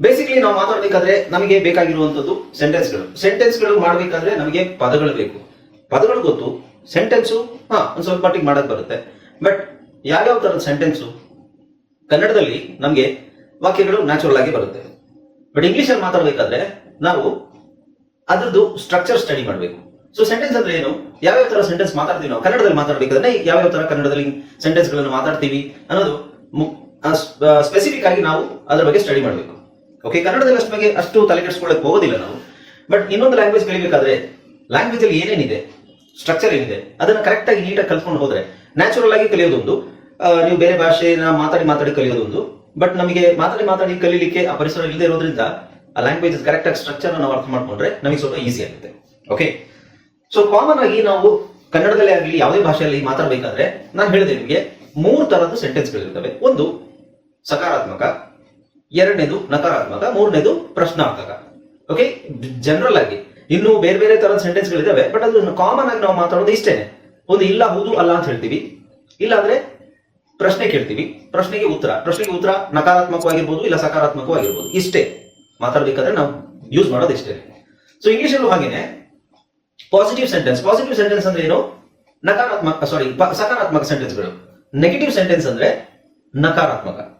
Basically ನಾವು ಮಾತಾಡಬೇಕಾದ್ರೆ ನಮಗೆ ಬೇಕಾಗಿರುವಂತದ್ದು ಸೆಂಟೆನ್ಸ್ಗಳು ಸೆಂಟೆನ್ಸ್ಗಳು ಮಾಡಬೇಕಾದ್ರೆ ನಮಗೆ ಪದಗಳು ಬೇಕು. ಪದಗಳು ಗೊತ್ತು ಸೆಂಟೆನ್ಸು ಹಾ, ಒಂದು ಸ್ವಲ್ಪ ಮಟ್ಟಿಗೆ ಮಾಡಕ್ ಬರುತ್ತೆ. ಬಟ್ ಯಾವ್ಯಾವ ತರದ ಸೆಂಟೆನ್ಸು ಕನ್ನಡದಲ್ಲಿ ನಮಗೆ ವಾಕ್ಯಗಳು ನ್ಯಾಚುರಲ್ ಆಗಿ ಬರುತ್ತೆ. ಬಟ್ ಇಂಗ್ಲಿಷಲ್ಲಿ ಮಾತಾಡಬೇಕಾದ್ರೆ ನಾವು ಅದ್ರದ್ದು ಸ್ಟ್ರಕ್ಚರ್ ಸ್ಟಡಿ ಮಾಡಬೇಕು. ಸೊ ಸೆಂಟೆನ್ಸ್ ಅಂದ್ರೆ ಏನು? ಯಾವ್ಯಾವ ತರ ಸೆಂಟೆನ್ಸ್ ಮಾತಾಡ್ತೀವಿ ನಾವು? ಕನ್ನಡದಲ್ಲಿ ಮಾತಾಡಬೇಕಾದ್ರೆ ಯಾವ್ಯಾವ ತರ ಕನ್ನಡದಲ್ಲಿ ಸೆಂಟೆನ್ಸ್ಗಳನ್ನು ಮಾತಾಡ್ತೀವಿ ಅನ್ನೋದು ಸ್ಪೆಸಿಫಿಕ್ ಆಗಿ ನಾವು ಅದರ ಬಗ್ಗೆ ಸ್ಟಡಿ ಮಾಡಬೇಕು. ಓಕೆ ಕನ್ನಡದಲ್ಲಿ ಅಷ್ಟು ಬಗ್ಗೆ ಅಷ್ಟು ತಲೆಗೆಡಿಸ್ಕೊಳ್ಳಕ್ಕೆ ಹೋಗೋದಿಲ್ಲ ನಾವು. ಬಟ್ ಇನ್ನೊಂದು ಲ್ಯಾಂಗ್ವೇಜ್ ಕಲಿಬೇಕಾದ್ರೆ ಲ್ಯಾಂಗ್ವೇಜ್ ಅಲ್ಲಿ ಏನೇನಿದೆ ಸ್ಟ್ರಕ್ಚರ್ ಏನಿದೆ, ಅದನ್ನ ಕರೆಕ್ಟ್ ಆಗಿ ನೀಟಾಗಿ ಕಲ್ತ್ಕೊಂಡು ಹೋದ್ರೆ ನ್ಯಾಚುರಲ್ ಆಗಿ ಕಲಿಯೋದೊಂದು ನೀವು ಬೇರೆ ಭಾಷೆನ ಮಾತಾಡಿ ಮಾತಾಡಿ ಕಲಿಯೋದೊಂದು ಬಟ್ ನಮಗೆ ಮಾತಾಡಿ ಮಾತಾಡಿ ಕಲೀಲಿಕ್ಕೆ ಆ ಪರಿಸರ ಇಲ್ಲದೆ ಇರೋದ್ರಿಂದ ಆ ಲ್ಯಾಂಗ್ವೇಜ್ ಕರೆಕ್ಟ್ ಆಗಿ ಸ್ಟ್ರಕ್ಚರ್ ನಾವು ಅರ್ಥ ಮಾಡ್ಕೊಂಡ್ರೆ ನಮಗೆ ಸ್ವಲ್ಪ ಈಸಿ ಆಗುತ್ತೆ. ಓಕೆ ಸೊ ಕಾಮನ್ ಆಗಿ ನಾವು ಕನ್ನಡದಲ್ಲೇ ಆಗಲಿ, ಯಾವುದೇ ಭಾಷೆಯಲ್ಲಿ ಮಾತಾಡಬೇಕಾದ್ರೆ, ನಾನು ಹೇಳಿದೆ ನಿಮಗೆ ಮೂರು ತರದ ಸೆಂಟೆನ್ಸ್ಗಳಿರ್ತವೆ ಒಂದು ಸಕಾರಾತ್ಮಕ ಎರಡನೇದು ನಕಾರಾತ್ಮಕ, ಮೂರನೇದು ಪ್ರಶ್ನಾರ್ಥಕ. ಓಕೆ ಜನರಲ್ ಆಗಿ. ಇನ್ನು ಬೇರೆ ಬೇರೆ ತರದ ಸೆಂಟೆನ್ಸ್ಗಳಿದಾವೆ ಬಟ್ ಅದು ಕಾಮನ್ ಆಗಿ ನಾವು ಮಾತಾಡೋದು ಇಷ್ಟೇನೆ. ಒಂದು ಇಲ್ಲ, ಹೌದು, ಅಲ್ಲ ಅಂತ ಹೇಳ್ತೀವಿ. ಇಲ್ಲ ಅಂದ್ರೆ ಪ್ರಶ್ನೆ ಕೇಳ್ತೀವಿ. ಪ್ರಶ್ನೆಗೆ ಉತ್ತರ. ಪ್ರಶ್ನೆಗೆ ಉತ್ತರ ನಕಾರಾತ್ಮಕವಾಗಿರ್ಬೋದು, ಇಲ್ಲ ಸಕಾರಾತ್ಮಕವಾಗಿರ್ಬೋದು. ಇಷ್ಟೇ. ಮಾತಾಡ್ಬೇಕಾದ್ರೆ ನಾವು ಯೂಸ್ ಮಾಡೋದು ಇಷ್ಟೇ. ಸೊ ಇಂಗ್ಲಿಷಲ್ಲೂ ಹಾಗೇನೆ. ಪಾಸಿಟಿವ್ ಸೆಂಟೆನ್ಸ್ ಪಾಸಿಟಿವ್ ಸೆಂಟೆನ್ಸ್ ಅಂದ್ರೆ ಏನು? ನಕಾರಾತ್ಮಕ ಸಾರಿ ಸಕಾರಾತ್ಮಕ ಸೆಂಟೆನ್ಸ್ಗಳು ನೆಗೆಟಿವ್ ಸೆಂಟೆನ್ಸ್ ಅಂದ್ರೆ ನಕಾರಾತ್ಮಕ.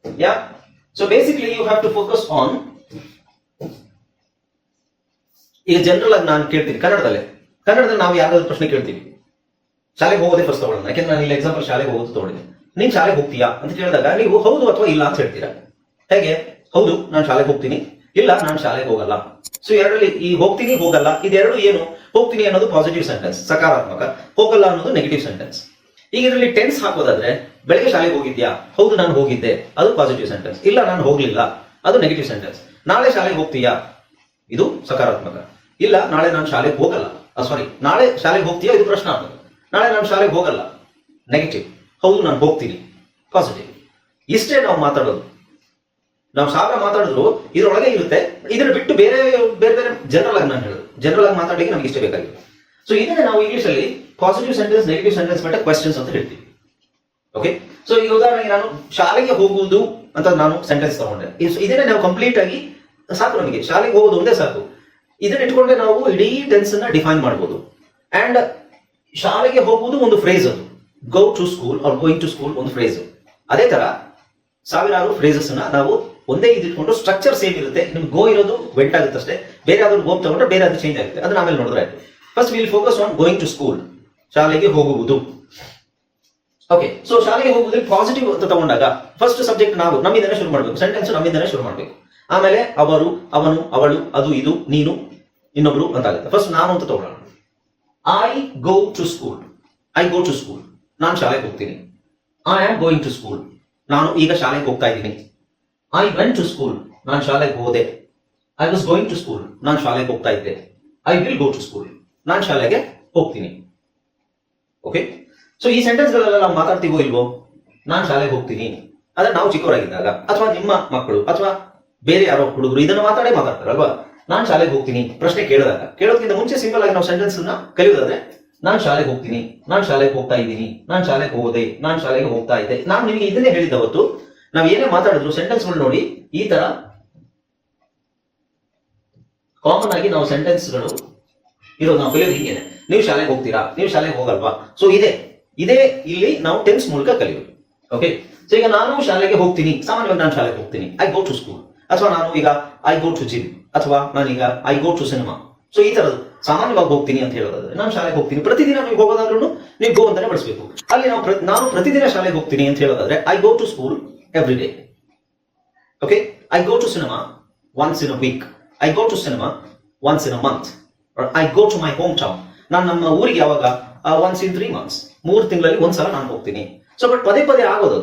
Yeah. So basically, you have to focus on. ಈಗ ಜನರಲ್ ಆಗಿ ನಾನು ಕೇಳ್ತೀನಿ. ಕನ್ನಡದಲ್ಲೇ. ಕನ್ನಡದಲ್ಲಿ ನಾವು ಯಾರಾದ್ರೂ ಪ್ರಶ್ನೆ ಕೇಳ್ತೀವಿ. ಶಾಲೆಗೆ ಹೋಗೋದೇ ಫಸ್ಟ್ ತಗೊಳ್ಳೋಣ. ಯಾಕೆಂದ್ರೆ ನಾನು ಇಲ್ಲಿ ಎಕ್ಸಾಂಪಲ್ ಶಾಲೆಗೆ ಹೋಗೋದು ತಗೊಂಡಿದ್ದೆ ನೀನ್ ಶಾಲೆಗೆ ಹೋಗ್ತೀಯಾ ಅಂತ ಕೇಳಿದಾಗ ನೀವು ಹೌದು ಅಥವಾ ಇಲ್ಲ ಅಂತ ಹೇಳ್ತೀರಾ? ಹೇಗೆ? ಹೌದು ನಾನು ಶಾಲೆಗೆ ಹೋಗ್ತೀನಿ. ಇಲ್ಲ ನಾನು ಶಾಲೆಗೆ ಹೋಗಲ್ಲ. ಸೊ ಎರಡರಲ್ಲಿ ಈ ಹೋಗ್ತೀನಿ ಹೋಗಲ್ಲ ಇದೆರಡು ಏನು? ಹೋಗ್ತೀನಿ ಅನ್ನೋದು ಪಾಸಿಟಿವ್ ಸೆಂಟೆನ್ಸ್ ಸಕಾರಾತ್ಮಕ. ಹೋಗಲ್ಲ ಅನ್ನೋದು ನೆಗೆಟಿವ್ ಸೆಂಟೆನ್ಸ್ ಈಗ ಇದರಲ್ಲಿ ಟೆನ್ಸ್ ಹಾಕೋದಾದ್ರೆ ಬೆಳಗ್ಗೆ ಶಾಲೆಗೆ ಹೋಗಿದ್ಯಾ? ಹೌದು, ನಾನು ಹೋಗಿದ್ದೆ. ಅದು ಪಾಸಿಟಿವ್ ಸೆಂಟೆನ್ಸ್ ಇಲ್ಲ, ನಾನು ಹೋಗ್ಲಿಲ್ಲ. ಅದು ನೆಗೆಟಿವ್ ಸೆಂಟೆನ್ಸ್ ನಾಳೆ ಶಾಲೆಗೆ ಹೋಗ್ತೀಯಾ? ಇದು ಸಕಾರಾತ್ಮಕ. ಇಲ್ಲ, ನಾಳೆ ನಾನು ಶಾಲೆಗೆ ಹೋಗಲ್ಲ. ಸಾರಿ ನಾಳೆ ಶಾಲೆಗೆ ಹೋಗ್ತೀಯಾ? ಇದು ಪ್ರಶ್ನಾತ್ಮಕ ನಾಳೆ ನಾನು ಶಾಲೆಗೆ ಹೋಗಲ್ಲ. ನೆಗೆಟಿವ್ ಹೌದು, ನಾನು ಹೋಗ್ತೀನಿ. ಪಾಸಿಟಿವ್ ಇಷ್ಟೇ ನಾವು ಮಾತಾಡೋದು. ನಾವು ಸಾವಿರ ಮಾತಾಡಿದ್ರು, ಇದರೊಳಗೆ ಇರುತ್ತೆ. ಇದನ್ನ ಬಿಟ್ಟು ಬೇರೆ ಬೇರೆ ಬೇರೆ ಜನರಲ್ ಆಗಿ ನಾನು ಹೇಳೋದು. ಜನರಲ್ ಆಗಿ ಮಾತಾಡಲಿಕ್ಕೆ ನಮ್ಗೆ ಇಷ್ಟ ಬೇಕಾಗಿದೆ ಸೊ ಇದನ್ನೇ ನಾವು ಇಂಗ್ಲಿಷ್ ಅಲ್ಲಿ ಪಾಸಿಟಿವ್ ಸೆಂಟೆನ್ಸ್ ನೆಗೆಟಿವ್ ಸೆಂಟೆನ್ಸ್ ಮತ್ತೆ ಕ್ವೆಶನ್ಸ್ ಅಂತ ಹೇಳ್ತೀವಿ. ಓಕೆ ಸೊ ಈಗ ಉದಾಹರಣೆಗೆ ನಾನು ಶಾಲೆಗೆ ಹೋಗುವುದು ಅಂತ ನಾನು ಸೆಂಟೆನ್ಸ್ ತಗೊಂಡೆ. ಇದನ್ನೇ ನಾವು ಕಂಪ್ಲೀಟ್ ಆಗಿ ಸಾಕು ನಮಗೆ. ಶಾಲೆಗೆ ಹೋಗೋದು ಒಂದೇ ಸಾಕು. ಇದನ್ನ ಇಟ್ಕೊಂಡ್ರೆ ನಾವು ಇಡೀ ಟೆನ್ಸ್ ಅನ್ನ ಡಿಫೈನ್ ಮಾಡ್ಬೋದು. ಅಂಡ್ ಶಾಲೆಗೆ ಹೋಗುವುದು ಒಂದು ಫ್ರೇಸ್ ಅದು. Go to school or going to school ಒಂದು ಫ್ರೇಸ್ ಅದೇ ತರ ಸಾವಿರಾರು ಫ್ರೇಸಸ್ ಅನ್ನ ನಾವು ಒಂದೇ ಇದಿಟ್ಕೊಂಡು ಸ್ಟ್ರಕ್ಚರ್ ಸೇಮ್ ಇರುತ್ತೆ. ನಿಮ್ಗೆ ಗೋ ಇರೋದು ವೆಂಟ್ ಆಗುತ್ತೆ ಅಷ್ಟೇ. ಬೇರೆ ಯಾವ್ದಾದ್ರು ಗೋಪ್ ತಗೊಂಡ್ರೆ ಬೇರೆ ಅದು ಚೇಂಜ್ ಆಗುತ್ತೆ. ಅದನ್ನ ಆಮೇಲೆ ನೋಡಿದ್ರೆ first will focus on going to school ಶಾಲೆಗೆ ಹೋಗುವುದು. ಓಕೆ ಸೊ ಶಾಲೆಗೆ ಹೋಗುವುದಕ್ಕೆ ಪಾಸಿಟಿವ್ ಅಂತ ತಗೊಂಡಾಗ ಫಸ್ಟ್ ಸಬ್ಜೆಕ್ಟ್ ನಾವು ನಮ್ಮಿಂದನೇ ಶುರು ಮಾಡಬೇಕು. ಸೆಂಟೆನ್ಸ್ ನಮ್ಮಿಂದನೇ ಶುರು ಮಾಡಬೇಕು. ಆಮೇಲೆ ಅವರು, ಅವನು, ಅವಳು, ಅದು, ಇದು, ನೀನು, ಇನ್ನೊಬ್ರು ಅಂತ ಫಸ್ಟ್ ನಾನು ಅಂತ ತಗೊಳ್ಳೋಣ. I go to school I go to school ನಾನು ಶಾಲೆಗೆ ಹೋಗ್ತೀನಿ. I am going to school ನಾನು ಈಗ ಶಾಲೆಗೆ ಹೋಗ್ತಾ ಇದ್ದೀನಿ. ಐ ವೆಂಟ್ ಟು ಸ್ಕೂಲ್ ನಾನು ಶಾಲೆಗೆ ಹೋದೆ. I was going to school ನಾನು ಶಾಲೆಗೆ ಹೋಗ್ತಾ ಇದ್ದೆ. I will go to school ನಾನು ಶಾಲೆಗೆ ಹೋಗ್ತೀನಿ. ಓಕೆ ಸೊ ಈ ಸೆಂಟೆನ್ಸ್ ಗಳೆಲ್ಲ ನಾವು ಮಾತಾಡ್ತೀವೋ ಇಲ್ವೋ, ನಾನು ಶಾಲೆಗೆ ಹೋಗ್ತೀನಿ. ಆದ್ರೆ ನಾವು ಚಿಕ್ಕವರಾಗಿದ್ದಾಗ, ಅಥವಾ ನಿಮ್ಮ ಮಕ್ಕಳು, ಅಥವಾ ಬೇರೆ ಯಾರೋ ಹುಡುಗರು ಇದನ್ನ ಮಾತಾಡೇ ಮಾತಾಡ್ತಾರಲ್ವಾ? ನಾನು ಶಾಲೆಗೆ ಹೋಗ್ತೀನಿ, ಪ್ರಶ್ನೆ ಕೇಳಿದಾಗ ಕೇಳೋದಕ್ಕಿಂತ ಮುಂಚೆ ಸಿಂಪಲ್ ಆಗಿ ನಾವು ಸೆಂಟೆನ್ಸ್ ಕಲಿಯೋದಾದ್ರೆ, ನಾನು ಶಾಲೆಗೆ ಹೋಗ್ತೀನಿ, ನಾನು ಶಾಲೆಗೆ ಹೋಗ್ತಾ ಇದ್ದೀನಿ, ನಾನು ಶಾಲೆಗೆ ಹೋಗೋದೆ ನಾನು ಶಾಲೆಗೆ ಹೋಗ್ತಾ ಇದ್ದೆ. ನಾನು ನಿಮಗೆ ಇದನ್ನೇ ಹೇಳಿದ್ದ ಅವತ್ತು ನಾವು ಏನೇ ಮಾತಾಡಿದ್ರು ಸೆಂಟೆನ್ಸ್ಗಳು ನೋಡಿ, ಈ ತರ ಕಾಮನ್ ಆಗಿ ನಾವು ಸೆಂಟೆನ್ಸ್ಗಳು ಇರೋದು ನಾವು ಕಲಿಯೋದು ಹೀಗೇನೆ. ನೀವು ಶಾಲೆಗೆ ಹೋಗ್ತೀರಾ? ನೀವು ಶಾಲೆಗೆ ಹೋಗಲ್ವಾ? ಸೊ ಇದೆ. ಇದೇ ಇಲ್ಲಿ ನಾವು ಟೆನ್ಸ್ ಮೂಲಕ ಕಲಿಯೋದು. ಓಕೆ ಸೊ ಈಗ ನಾನು ಶಾಲೆಗೆ ಹೋಗ್ತೀನಿ. ಸಾಮಾನ್ಯವಾಗಿ ನಾನು ಶಾಲೆಗೆ ಹೋಗ್ತೀನಿ. ಐ ಗೋ ಟು ಸ್ಕೂಲ್ ಅಥವಾ ನಾನು ಈಗ ಐ ಗೋ ಟು ಜಿಮ್ ಅಥವಾ ನಾನೀಗ I go to cinema so ಈ ತರದ್ದು. ಸಾಮಾನ್ಯವಾಗಿ ಹೋಗ್ತೀನಿ ಅಂತ ಹೇಳೋದಾದ್ರೆ, ನಾನು ಶಾಲೆಗೆ ಹೋಗ್ತೀನಿ. ಪ್ರತಿದಿನ ನೀವು ಹೋಗೋದಾದ್ರೂ ನೀವು ಗೋ ಅಂತಾನೆ ಬಳಸಬೇಕು. ಅಲ್ಲಿ ನಾವು ನಾನು ಪ್ರತಿದಿನ ಶಾಲೆಗೆ ಹೋಗ್ತೀನಿ ಅಂತ ಹೇಳೋದಾದ್ರೆ I go to school every day okay I go to cinema once in a week I go to cinema once in a month I go to my hometown ನಾನು ನಮ್ಮ ಊರಿಗೆ ಯಾವಾಗ ಒನ್ಸ್ ಇನ್ ತ್ರೀ ಮಂತ್ಸ್ ಮೂರು ತಿಂಗಳಲ್ಲಿ ಒಂದ್ಸಲ ನಾನು ಹೋಗ್ತೀನಿ. So but ಪದೇ ಪದೇ ಆಗೋದು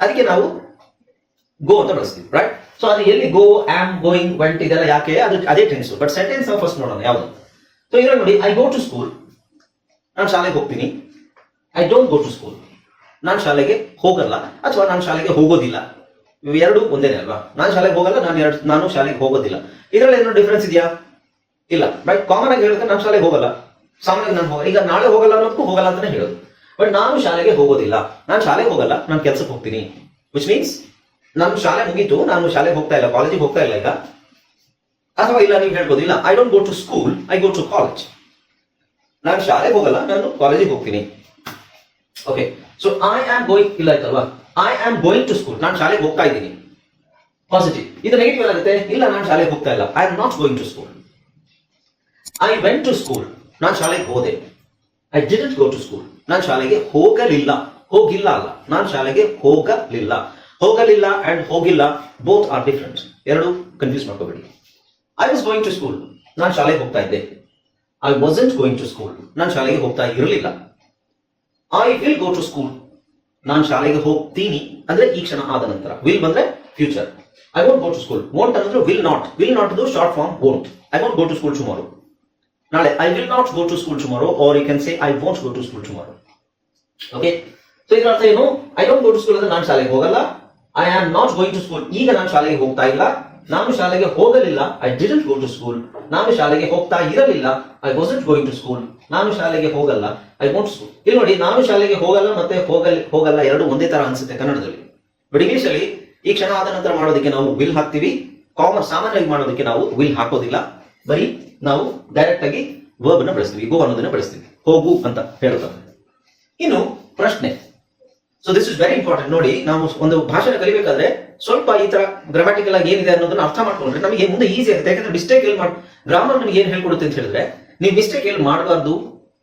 ಅದಕ್ಕೆ ನಾವು ಗೋ ಅಂತ ಬಳಸ್ತೀವಿ ರೈಟ್ ಸೊ ಅದು ಎಲ್ಲಿ ಗೋ ಆಮ್ ಗೋಯಿಂಗ್ ವೆಂಟ್ ಇದೆಲ್ಲ ಯಾಕೆ? ಅದು ಅದೇ ಟೆನ್ಸ್ ಬಟ್ ಸೆಂಟೆನ್ಸ್ ನಾವು ಫಸ್ಟ್ ನೋಡೋಣ, ಯಾವುದು? ಸೊ ಇದ್ರಲ್ಲಿ ನೋಡಿ ಐ ಗೋ ಟು ಸ್ಕೂಲ್ ನಾನು ಶಾಲೆಗೆ ಹೋಗ್ತೀನಿ. I don't go to school ನಾನು ಶಾಲೆಗೆ ಹೋಗಲ್ಲ. ಅಥವಾ ನಾನು ಶಾಲೆಗೆ ಹೋಗೋದಿಲ್ಲ. ಎರಡು ಒಂದೇನೆ ಅಲ್ವಾ? ನಾನು ಶಾಲೆಗೆ ಹೋಗಲ್ಲ, ನಾನು ಎರಡು, ನಾನು ಶಾಲೆಗೆ ಹೋಗೋದಿಲ್ಲ. ಇದರಲ್ಲಿ ಏನೋ ಡಿಫ್ರೆನ್ಸ್ ಇದೆಯಾ? ಇಲ್ಲ ಬಟ್ ಕಾಮನ್ ಆಗಿ ಹೇಳಿದ್ರೆ ನಾನು ಶಾಲೆಗೆ ಹೋಗಲ್ಲ. ಸಾಮಾನ್ಯವಾಗಿ ನಾನು ಈಗ ನಾಳೆ ಹೋಗಲ್ಲ ಅನ್ನೋದಕ್ಕೂ ಹೋಗಲ್ಲ ಅಂತಾನೆ ಹೇಳೋದು. ಬಟ್ ನಾನು ಶಾಲೆಗೆ ಹೋಗೋದಿಲ್ಲ. ನಾನು ಶಾಲೆಗೆ ಹೋಗಲ್ಲ. ನಾನು ಕೆಲ್ಸಕ್ಕೆ ಹೋಗ್ತೀನಿ. ವಿಚ್ ಮೀನ್ಸ್ ನಾನು ಶಾಲೆ ಮುಗೀತು. ನಾನು ಶಾಲೆಗೆ ಹೋಗ್ತಾ ಇಲ್ಲ. ಕಾಲೇಜಿಗೆ ಹೋಗ್ತಾ ಇಲ್ಲ ಈಗ. ಅಥವಾ ಇಲ್ಲ, ನೀವು ಹೇಳ್ಬೋದು. ಇಲ್ಲ I don't go to school I go to college ನಾನು ಶಾಲೆಗೆ ಹೋಗಲ್ಲ. ನಾನು ಕಾಲೇಜಿಗೆ ಹೋಗ್ತೀನಿ. Okay so I am going ಇಲ್ಲ, ಆಯ್ತಲ್ವಾ? I am going to school ನಾನು ಶಾಲೆಗೆ ಹೋಗ್ತಾ ಇದ್ದೀನಿ. ಪಾಸಿಟಿವ್ ಇದು ನೆಗೆಟಿವ್ ಏನಾಗುತ್ತೆ? ಇಲ್ಲ, ನಾನು ಶಾಲೆಗೆ ಹೋಗ್ತಾ ಇಲ್ಲ. I am not going to school I went to school ನಾನು ಶಾಲೆಗೆ ಹೋದೆ. I didn't go to school ನಾನು ಶಾಲೆಗೆ ಹೋಗಲಿಲ್ಲ. ಹೋಗಿಲ್ಲ ಅಲ್ಲ. ನಾನು ಶಾಲೆಗೆ ಹೋಗಲಿಲ್ಲ. ಹೋಗಲಿಲ್ಲ ಅಂಡ್ ಹೋಗಿಲ್ಲ. ಬೋತ್ ಆರ್ ಡಿಫ್ರೆಂಟ್ ಎರಡು ಕನ್ಫ್ಯೂಸ್ ಮಾಡ್ಕೋಬೇಡಿ. I was going to school ನಾನು ಶಾಲೆಗೆ ಹೋಗ್ತಾ ಇದ್ದೆ. I wasn't going to school ನಾನು ಶಾಲೆಗೆ ಹೋಗ್ತಾ ಇರಲಿಲ್ಲ. I will go to school ನಾನು ಶಾಲೆಗೆ ಹೋಗ್ತೀನಿ. ಅಂದ್ರೆ ಈ ಕ್ಷಣ ಆದ ನಂತರ. ವಿಲ್ ಬಂದ್ರೆ future I won't go to school won't ಅಂದ್ರೆ will not will not short form won't I won't go to school tomorrow ನಾಳೆ I will not go to school tomorrow or you can say I won't go to school tomorrow okay so ಇದರ ಅರ್ಥ ಏನು? I don't go to school ಅಂದ್ರೆ ನಾನು ಶಾಲೆಗೆ ಹೋಗಲ್ಲ. I am not going to school ಈಗ ನಾನು ಶಾಲೆಗೆ ಹೋಗ್ತಾ ಇಲ್ಲ. ನಾನು ಶಾಲೆಗೆ ಹೋಗಲಿಲ್ಲ. I didn't go to school ನಾನು ಶಾಲೆಗೆ ಹೋಗ್ತಾ ಇರಲಿಲ್ಲ. I wasn't going to school ನಾನು ಶಾಲೆಗೆ ಹೋಗಲ್ಲ. ಐ ವಾಂಟ್ ಸ್ಕೂಲ್ ಇಲ್ಲಿ ನೋಡಿ, ನಾನು ಶಾಲೆಗೆ ಹೋಗಲ್ಲ ಮತ್ತೆ ಹೋಗಲ್, ಹೋಗಲ್ಲ ಎರಡು ಒಂದೇ ತರ ಅನ್ಸುತ್ತೆ ಕನ್ನಡದಲ್ಲಿ. ಬಟ್ ಇಂಗ್ಲಿಷ್ ಅಲ್ಲಿ ಈ ಕ್ಷಣ ಆದ ನಂತರ ಮಾಡೋದಕ್ಕೆ ನಾವು ವಿಲ್ ಹಾಕ್ತಿವಿ. ಕಾಮನ್ ಸಾಮಾನ್ಯವಾಗಿ ಮಾಡೋದಕ್ಕೆ ನಾವು ವಿಲ್ ಹಾಕೋದಿಲ್ಲ. ಬರೀ ನಾವು ಡೈರೆಕ್ಟ್ ಆಗಿ ವರ್ಬ್ನ ಬಳಸ್ತೀವಿ ಗೋ ಅನ್ನೋದನ್ನ ಬಳಸ್ತೀವಿ. ಹೋಗು ಅಂತ ಹೇಳ್ತಾರೆ ಇನ್ನು ಪ್ರಶ್ನೆ. So this is very important ನೋಡಿ, ನಾವು ಒಂದು ಭಾಷೆನ ಕಲಿಬೇಕಾದ್ರೆ ಸ್ವಲ್ಪ ಈ ತರ ಗ್ರಾಮ್ಯಾಟಿಕಲ್ ಆಗಿ ಏನಿದೆ ಅನ್ನೋದನ್ನ ಅರ್ಥ ಮಾಡ್ಕೊಂಡ್ರೆ ನಮಗೆ ಮುಂದೆ ಈಸಿ ಆಗುತ್ತೆ. ಯಾಕಂದ್ರೆ ಮಿಸ್ಟೇಕ್ ಎಲ್ಲಿ ಮಾಡ್ ಗ್ರಾಮರ್ ನಿಮಗೆ ಏನ್ ಹೇಳ್ಕೊಡುತ್ತೆ ಅಂತ ಹೇಳಿದ್ರೆ, ನೀವು ಮಿಸ್ಟೇಕ್ ಎಲ್ಲಿ ಮಾಡಬಾರ್ದು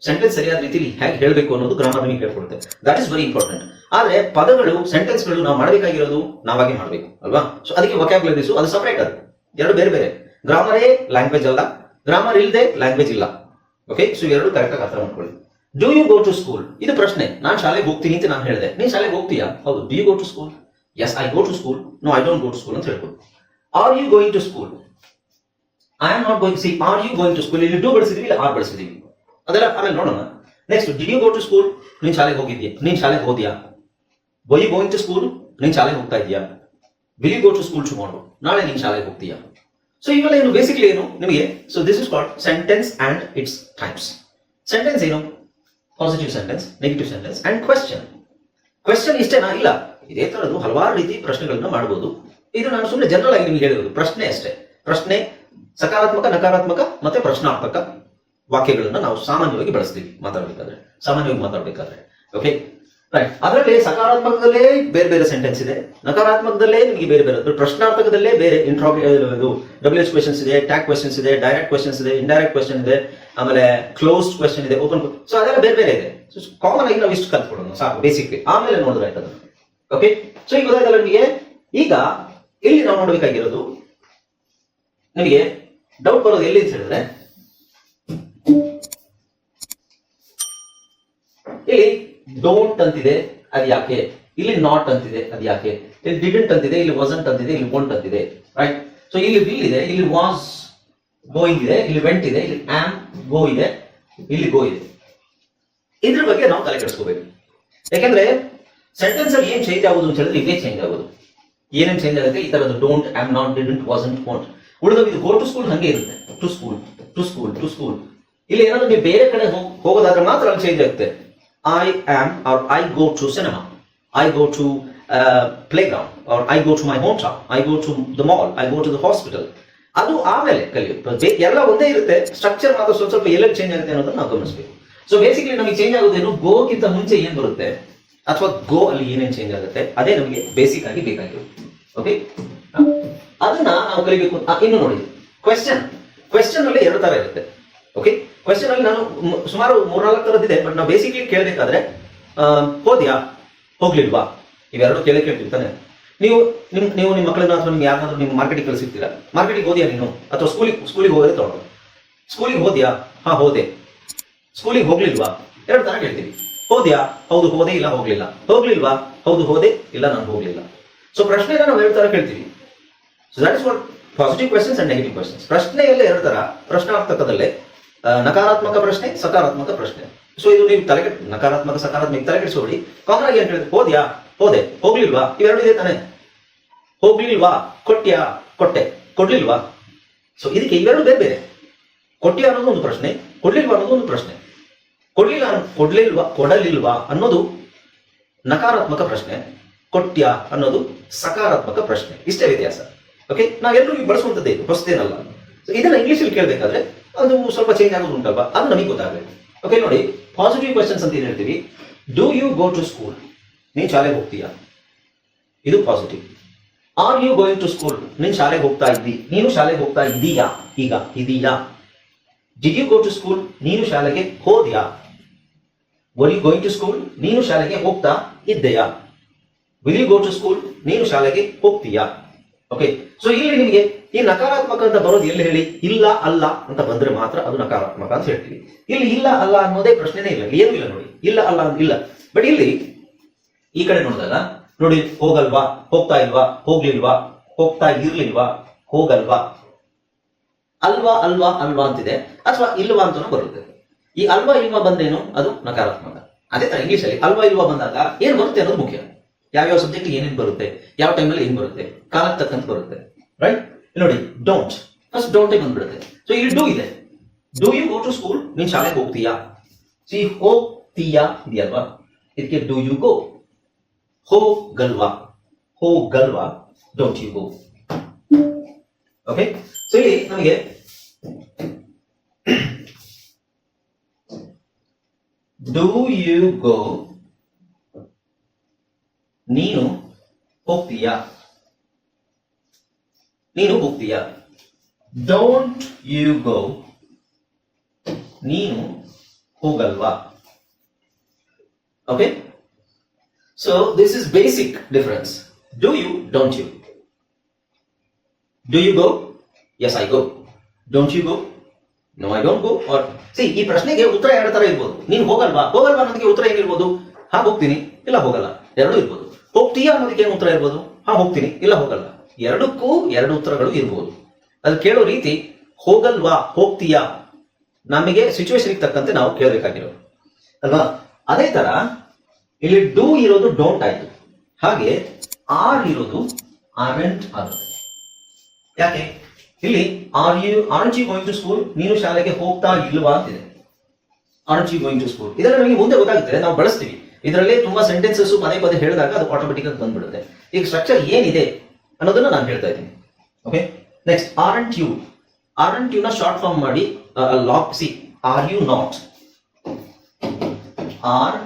ಸೆಂಟೆನ್ಸ್ ಸರಿಯಾದ ರೀತಿಲಿ ಹೇಗೆ ಹೇಳಬೇಕು ಅನ್ನೋದು ಗ್ರಾಮರ್ ನಿಮಗೆ ಹೇಳ್ಕೊಡುತ್ತೆ. ದಟ್ ಇಸ್ ವೆರಿ ಇಂಪಾರ್ಟೆಂಟ್ ಆದ್ರೆ ಪದಗಳು ಸೆಂಟೆನ್ಸ್ಗಳು ನಾವು ಮಾಡಬೇಕಾಗಿರೋದು ನಾವಾಗೆ ಮಾಡಬೇಕು, ಅಲ್ವಾ? ಸೊ ಅದಕ್ಕೆ ವೊಕ್ಯಾಬುಲರೀಸು ಅದು ಸಪರೇಟ್ ಅದು. ಎರಡು ಬೇರೆ ಬೇರೆ. ಗ್ರಾಮರೇ ಲ್ಯಾಂಗ್ವೇಜ್ ಅಲ್ಲ. ಗ್ರಾಮರ್ ಇಲ್ಲದೆ ಲ್ಯಾಂಗ್ವೇಜ್ ಇಲ್ಲ. ಓಕೆ ಸೊ ಎರಡು ಕರೆಕ್ಟ್ ಆಗಿ ಅರ್ಥ ಮಾಡ್ಕೊಳ್ಳಿ. Do you go to school ಇದು ಪ್ರಶ್ನೆ. ನಾನು ಶಾಲೆಗೆ ಹೋಗ್ತೀನಿ ಅಂತ ನಾನು ಹೇಳಿದೆ. ನೀನು ಶಾಲೆಗೆ ಹೋಗ್ತೀಯಾ? ಹೌದು. Do you go to school yes I go to school no I don't go to school ಅಂತ ಹೇಳ್ಬೋದು. Are you going to school I am not going see are you going to school ಇಲ್ಲಿ do ಬಳಸಿದ್ವಿ, ಇಲ್ಲ are ಬಳಸಿದೀವಿ? ಅದೆಲ್ಲ ಆಮೇಲೆ ನೋಡೋಣ. Next did you go to school ನೀನ್ ಶಾಲೆಗೆ ಹೋಗಿದ್ಯಾ? ನೀನ್ ಶಾಲೆಗೆ ಹೋದ್ಯಾ? ಯು ಗೋಯಿಂಗ್ ಟು ಸ್ಕೂಲ್ ನೀನ್ ಶಾಲೆಗೆ ಹೋಗ್ತಾ ಇದೀಯಾ? Will you go to school tomorrow ನಾಳೆ ನೀನ್ ಶಾಲೆಗೆ ಹೋಗ್ತೀಯಾ? ಸೊ ಇವೆಲ್ಲ ಏನು? ಬೇಸಿಕ್ಲಿ ಏನು? ನಿಮಗೆ so this is called sentence and it's types sentence ಏನು? Positive sentence negative sentence and question question ಇಷ್ಟೇನಾ ಇಲ್ಲ. ಇದೇ ತರದ್ದು ಹಲವಾರು ರೀತಿ ಪ್ರಶ್ನೆಗಳನ್ನ ಮಾಡಬಹುದು ಇದು ನಾನು ಸುಮ್ಮನೆ ಜನರಲ್ ಆಗಿ ನಿಮ್ಗೆ ಹೇಳಿರೋದು. ಪ್ರಶ್ನೆ ಅಷ್ಟೇ. ಪ್ರಶ್ನೆ ಸಕಾರಾತ್ಮಕ, ನಕಾರಾತ್ಮಕ ಮತ್ತೆ ಪ್ರಶ್ನಾರ್ಥಕ ವಾಕ್ಯಗಳನ್ನ ನಾವು ಸಾಮಾನ್ಯವಾಗಿ ಬಳಸ್ತೀವಿ ಮಾತಾಡಬೇಕಾದ್ರೆ. ಸಾಮಾನ್ಯವಾಗಿ ಮಾತಾಡಬೇಕಾದ್ರೆ. ಓಕೆ ಅದರಲ್ಲಿ ಸಕಾರಾತ್ಮಕದಲ್ಲೇ ಬೇರೆ ಬೇರೆ ಸೆಂಟೆನ್ಸ್ ಇದೆ. ನಕಾರಾತ್ಮಕದಲ್ಲೇ ನಿಮಗೆ ಬೇರೆ ಬೇರೆ ಪ್ರಶ್ನಾರ್ಥಕದಲ್ಲೇ ಬೇರೆ ಇಂಟ್ರಾಗ್ ಇದು ಡಬ್ಲ್ಯೂ ಎಚ್ ಕ್ವೆಶನ್ಸ್ ಇದೆ ಟ್ಯಾಕ್ ಕ್ವೆಶನ್ಸ್ ಇದೆ ಡೈರೆಕ್ಟ್ ಕ್ವೆಶನ್ಸ್ ಇದೆ ಇಂಡೈರೆಕ್ಟ್ ಕ್ವೆಶನ್ ಇದೆ, ಆಮೇಲೆ ಕ್ಲೋಸ್ ಕ್ವೆಶನ್ ಇದೆ ಓಪನ್ ಸೊ ಅದೆಲ್ಲ ಬೇರೆ ಬೇರೆ ಇದೆ. ಕಾಮನ್ ಆಗಿ ನಾವು ಇಷ್ಟು ಕಲ್ತ್ಕೊಡೋಣ. ಸಾಕು ಬೇಸಿಕ್ ಆಮೇಲೆ ನೋಡಿದ್ರೆ ಆಯ್ತದ. ಓಕೆ ಸೊ ಈಗ ಗೊತ್ತಾಯ್ತಲ್ಲ ನಿಮಗೆ? ಈಗ ಇಲ್ಲಿ ನಾವು ನೋಡಬೇಕಾಗಿರೋದು ನಿಮಗೆ ಡೌಟ್ ಬರೋದು ಎಲ್ಲಿ ಅಂತ ಹೇಳಿದ್ರೆ ಡೋಂಟ್ ಅಂತಿದೆ, ಅದು ಯಾಕೆ? ಇಲ್ಲಿ ನಾಟ್ ಅಂತಿದೆ, ಅದು ಯಾಕೆ? ಇಲ್ಲಿ ಡಿಡೆಂಟ್ ಅಂತಿದೆ, ಇಲ್ಲಿ ವಾಸಂಟ್ ಅಂತಿದೆ, ಇಲ್ಲಿ ವೋಂಟ್ ಅಂತಿದೆ ರೈಟ್ ಸೊ ಇಲ್ಲಿ ವಿಲ್ ಇದೆ, ಇಲ್ಲಿ ವಾಸ್ ಗೋಯಿಂಗ್ ಇದೆ, ಇಲ್ಲಿ ವೆಂಟ್ ಇದೆ, ಇಲ್ಲಿ ಆಮ್ ಗೋ ಇದೆ, ಇಲ್ಲಿ ಗೋ ಇದೆ. ಇದ್ರ ಬಗ್ಗೆ ನಾವು ತಲೆ ಕೆಡಿಸ್ಕೋಬೇಕು. ಯಾಕಂದ್ರೆ ಸೆಂಟೆನ್ಸ್ ಅಲ್ಲಿ ಏನ್ ಚೇಂಜ್ ಆಗುದು ಅಂತ ಹೇಳಿದ್ರೆ ಇದೇ ಚೇಂಜ್ ಆಗುದು. ಏನೇನ್ ಚೇಂಜ್ ಆಗುತ್ತೆ? ಈ ತರದ್ದು don't am not didn't wasn't won't ಉಳಿದ ಇದು ಗೋ ಟು ಸ್ಕೂಲ್ ಹಂಗೆ ಇರುತ್ತೆ. To school to school to school ಇಲ್ಲಿ ಏನಾದ್ರು ನೀವು ಬೇರೆ ಕಡೆ ಹೋಗ್- ಹೋಗೋದಾದ್ರೆ ಮಾತ್ರ ಅಲ್ಲಿ ಚೇಂಜ್ ಆಗುತ್ತೆ. I am or I go to cinema, I go to play playground, or I go to my hometown, I I go the mall I go to the hospital ಅದು ಆಮೇಲೆ ಕಲಿಯೋದು ಎಲ್ಲ ಒಂದೇ ಇರುತ್ತೆ. ಸ್ಟ್ರಕ್ಚರ್ ಮಾತ್ರ ಸ್ವಲ್ಪ ಸ್ವಲ್ಪ ಎಲ್ಲ ಚೇಂಜ್ ಆಗುತ್ತೆ ಅನ್ನೋದನ್ನ ನಾವು ಗಮನಿಸಬೇಕು. ಸೊ ಬೇಸಿಕಲಿ ನಮಗೆ ಚೇಂಜ್ ಆಗೋದೇನು ಗೋಗಿಂತ ಮುಂಚೆ ಏನ್ ಬರುತ್ತೆ? ಅಥವಾ ಗೋ ಅಲ್ಲಿ ಏನೇನ್ ಚೇಂಜ್ ಆಗುತ್ತೆ? ಅದೇ ನಮಗೆ ಬೇಸಿಕ್ ಆಗಿ ಬೇಕಾಗಿರುತ್ತೆ ಓಕೆ ಅದನ್ನ ನಾವು ಕಲಿಬೇಕು ಇನ್ನು ನೋಡಿ. ಕ್ವೆಶನ್ ಕ್ವೆಶನ್ ಅಲ್ಲಿ ಎರಡು ತರ ಇರುತ್ತೆ. ಓಕೆ ಕ್ವೆಶ್ಚನ್ ಅಲ್ಲಿ ನಾನು ಸುಮಾರು ಮೂರ್ನಾಲ್ಕು ತರದಿದೆ ಬಟ್ ನಾವು ಬೇಸಿಕ್ಲಿ ಕೇಳಬೇಕಾದ್ರೆ ಹೋದ್ಯಾ? ಹೋಗ್ಲಿಲ್ವಾ? ಇವೆರಡು ಕೇಳಿ ಕೇಳ್ತೀವಿ ತಾನೆ. ನೀವು ನಿಮ್, ನೀವು ನಿಮ್ಮ ಮಕ್ಕಳನ್ನ ಅಥವಾ ನಿಮ್ಗೆ ಯಾರಾದ್ರೂ ನೀವು ಮಾರ್ಕೆಟಿಗೆ ಕಳಿಸಿರ್ತೀರಾ? ಮಾರ್ಕೆಟಿಗೆ ಹೋದ್ಯಾ ನೀನು? ಅಥವಾ ಸ್ಕೂಲಿಗೆ ಸ್ಕೂಲಿಗೆ ಹೋದ್ರೆ ತಗೊಂಡು? ಸ್ಕೂಲಿಗೆ ಹೋದ್ಯಾ? ಹಾ, ಹೋದೆ. ಸ್ಕೂಲಿಗೆ ಹೋಗ್ಲಿಲ್ವಾ? ಎರಡು ತರ ಕೇಳ್ತೀವಿ. ಹೋದ್ಯಾ? ಹೌದು, ಹೋದೆ ಇಲ್ಲ, ಹೋಗ್ಲಿಲ್ಲ. ಹೋಗ್ಲಿಲ್ವಾ? ಹೌದು, ಹೋದೆ ಇಲ್ಲ, ನಾನು ಹೋಗ್ಲಿಲ್ಲ. ಸೊ ಪ್ರಶ್ನೆನ ನಾವು ಎರಡು ತರ ಕೇಳ್ತೀವಿ. So that is what positive questions and negative questions ಪ್ರಶ್ನೆಯಲ್ಲೇ ಎರಡು ತರ ಪ್ರಶ್ನಾರ್ಥಕದಲ್ಲೇ ನಕಾರಾತ್ಮಕ ಪ್ರಶ್ನೆ, ಸಕಾರಾತ್ಮಕ ಪ್ರಶ್ನೆ. ಸೊ ಇದು ನೀವು ತಲೆಗೆ ನಕಾರಾತ್ಮಕ, ಸಕಾರಾತ್ಮಕ ತಲೆಗೆಡಿಸೋಡಿ ಆಗಿ ಏನ್ ಹೇಳಿದ್ರೆ? ಹೋದ್ಯಾ? ಹೋದೆ. ಹೋಗ್ಲಿಲ್ವಾ? ಇವೆರಡು ಇದೆ ತಾನೆ. ಹೋಗ್ಲಿಲ್ವಾ? ಕೊಟ್ಟ್ಯಾ ಕೊಟ್ಟೆ. ಕೊಡ್ಲಿಲ್ವಾ? ಸೊ ಇದಕ್ಕೆ ಇವೆರಡು ಬೇರೆ ಬೇರೆ. ಕೊಟ್ಟ್ಯಾ ಅನ್ನೋದು ಒಂದು ಪ್ರಶ್ನೆ, ಕೊಡ್ಲಿಲ್ವಾ ಅನ್ನೋದು ಒಂದು ಪ್ರಶ್ನೆ. ಕೊಡ್ಲಿಲ್ಲ ಕೊಡ್ಲಿಲ್ವಾ? ಕೊಡಲಿಲ್ವಾ ಅನ್ನೋದು ನಕಾರಾತ್ಮಕ ಪ್ರಶ್ನೆ, ಕೊಟ್ಯಾ ಅನ್ನೋದು ಸಕಾರಾತ್ಮಕ ಪ್ರಶ್ನೆ. ಇಷ್ಟೇ ವ್ಯತ್ಯಾಸ. ಓಕೆ ನಾವೆಲ್ಲರೂ ಬಳಸುವಂತದ್ದೇ ಹೊಸದೇನಲ್ಲ. ಇದನ್ನ ಇಂಗ್ಲಿಷ್ ಅಲ್ಲಿ ಕೇಳಬೇಕಾದ್ರೆ ಅದು ಸ್ವಲ್ಪ ಚೇಂಜ್ ಆಗೋದು ಉಂಟಲ್ವಾ? ಅದು ನಮಗೆ ಗೊತ್ತಾಗಬೇಕು. ಓಕೆ ನೋಡಿ ಪಾಸಿಟಿವ್ ಕ್ವೆಶನ್ಸ್ ಅಂತ ಏನು ಹೇಳ್ತೀವಿ? Do you go to school ನೀನ್ ಶಾಲೆಗೆ ಹೋಗ್ತೀಯಾ? ಇದು positive are you going to school ನೀನ್ ಶಾಲೆಗೆ ಹೋಗ್ತಾ ಇದ್ದಿ. ನೀನು ಶಾಲೆಗೆ ಹೋಗ್ತಾ ಇದ್ದೀಯಾ? ಈಗ ಇದೀಯಾ? Did you go to school ನೀನು ಶಾಲೆಗೆ ಹೋದ್ಯಾ? Were you going to school ನೀನು ಶಾಲೆಗೆ ಹೋಗ್ತಾ ಇದ್ದೆಯಾ? Will you go to school ನೀನು ಶಾಲೆಗೆ ಹೋಗ್ತೀಯಾ? ಓಕೆ ಸೊ ಇಲ್ಲಿ ನಿಮಗೆ ಈ ನಕಾರಾತ್ಮಕ ಅಂತ ಬರೋದು ಎಲ್ಲಿ ಹೇಳಿ? ಇಲ್ಲ, ಅಲ್ಲ ಅಂತ ಬಂದ್ರೆ ಮಾತ್ರ ಅದು ನಕಾರಾತ್ಮಕ ಅಂತ ಹೇಳ್ತೀವಿ. ಇಲ್ಲಿ ಇಲ್ಲ, ಅಲ್ಲ ಅನ್ನೋದೇ ಪ್ರಶ್ನೆನೇ ಇಲ್ಲ. ಏನು ಇಲ್ಲ ನೋಡಿ. ಇಲ್ಲ, ಅಲ್ಲ ಇಲ್ಲ. ಬಟ್ ಇಲ್ಲಿ ಈ ಕಡೆ ನೋಡಿದಾಗ ನೋಡಿ, ಹೋಗಲ್ವಾ? ಹೋಗ್ತಾ ಇಲ್ವಾ? ಹೋಗ್ಲಿಲ್ವಾ? ಹೋಗ್ತಾ ಇರ್ಲಿಲ್ವಾ? ಹೋಗಲ್ವಾ? ಅಲ್ವಾ ಅಲ್ವಾ ಅಲ್ವಾ ಅಂತಿದೆ. ಅಥವಾ ಇಲ್ವಾ ಅಂತಾನು ಬರುತ್ತೆ. ಈ ಅಲ್ವಾ, ಇಲ್ವಾ ಬಂದೇನು? ಅದು ನಕಾರಾತ್ಮಕ. ಅದೇ ತರ ಇಂಗ್ಲಿಷ್ ಅಲ್ಲಿ ಅಲ್ವಾ, ಇಲ್ವಾ ಬಂದಾಗ ಏನ್ ಬರುತ್ತೆ ಅನ್ನೋದು ಮುಖ್ಯ. ಯಾವ್ಯಾವ ಸಬ್ಜೆಕ್ಟ್ ಏನೇನ್ ಬರುತ್ತೆ, ಯಾವ ಟೈಮಲ್ಲಿ ಏನ್ ಬರುತ್ತೆ, ಕಾಲಕ್ಕೆ ತಕ್ಕಂತ ಬರುತ್ತೆ ರೈಟ್ ನೋಡಿ ಡೋಂಟ್ ಫಸ್ಟ್ ಡೋಂಟೇ ಬಂದ್ಬಿಡುತ್ತೆ. ಸೊ ಇಲ್ಲಿ ಡೂ ಇದೆ. Do you go to school ನೀನ್ ಶಾಲೆಗೆ ಹೋಗ್ತೀಯಾ? ಸಿ ಹೋಗ್ತೀಯಾ ಇದೆಯಲ್ವಾ? ಇದಕ್ಕೆ ಡೂ ಯು ಗೋ ಹೋಗಲ್ವಾ? ಹೋಗಲ್ವಾ? Don't you go okay so ಇಲ್ಲಿ ನಮಗೆ ಡೂ ಯು ಗೋ ನೀನು ಹೋಗ್ತೀಯ ನೀನು ಹೋಗ್ತೀಯ ಡೋಂಟ್ ಯು ಗೋ ನೀನು ಹೋಗಲ್ವಾ? Okay so this is basic difference do you don't you do you go yes I go don't you go no I don't go or see ಈ ಪ್ರಶ್ನೆಗೆ ಉತ್ತರ ಎರಡು ತರ ಇರ್ಬೋದು. ನೀನು ಹೋಗಲ್ವಾ? ಹೋಗಲ್ವಾ ಅನ್ನೋದಕ್ಕೆ ಉತ್ತರ ಏನಿರ್ಬೋದು? ಹಾ ಹೋಗ್ತೀನಿ. ಇಲ್ಲ ಹೋಗಲ್ಲ. ಎರಡೂ ಇರ್ಬೋದು. ಹೋಗ್ತೀಯಾ ಅನ್ನೋದಕ್ಕೆ ಏನು ಉತ್ತರ ಇರ್ಬೋದು? ಹಾ, ಹೋಗ್ತೀನಿ. ಇಲ್ಲ, ಹೋಗಲ್ಲ. ಎರಡಕ್ಕೂ ಎರಡು ಉತ್ತರಗಳು ಇರ್ಬೋದು. ಅದು ಕೇಳೋ ರೀತಿ, ಹೋಗಲ್ವಾ, ಹೋಗ್ತೀಯಾ? ನಮಗೆ ಸಿಚುವೇಶನ್ಗೆ ತಕ್ಕಂತೆ ನಾವು ಕೇಳಬೇಕಾಗಿರೋದು. ಅಲ್ವಾ? ಅದೇ ತರ, ಇಲ್ಲಿ ಡೂ ಇರೋದು ಡೋಂಟ್ ಆಯ್ತು. ಹಾಗೆ ಆರ್ ಇರೋದು ಆರೆಂಟ್ ಆಗುತ್ತೆ. ಯಾಕೆ? ಇಲ್ಲಿ are you aren't going to school ನೀನು ಶಾಲೆಗೆ ಹೋಗ್ತಾ ಇಲ್ವಾ ಅಂತಿದೆ. Aren't you going to school ಇದೆಲ್ಲ ನಮಗೆ ಮುಂದೆ ಗೊತ್ತಾಗುತ್ತೆ. ನಾವು ಬಳಸ್ತೀವಿ. ಇದರಲ್ಲಿ ತುಂಬಾ ಸೆಂಟೆನ್ಸಸ್ ಪದೇ ಪದೇ ಹೇಳಿದಾಗ ಅದು ಆಟೋಮೆಟಿಕ್ ಆಗಿ ಬಂದ್ಬಿಡುತ್ತೆ. ಈಗ ಸ್ಟ್ರಕ್ಚರ್ ಏನಿದೆ ಅನ್ನೋದನ್ನ ನಾನು ಹೇಳ್ತಾ ಇದ್ದೀನಿ. Okay next are and you are ಅಂಡ್ನ short form ಮಾಡಿ lock see are you not are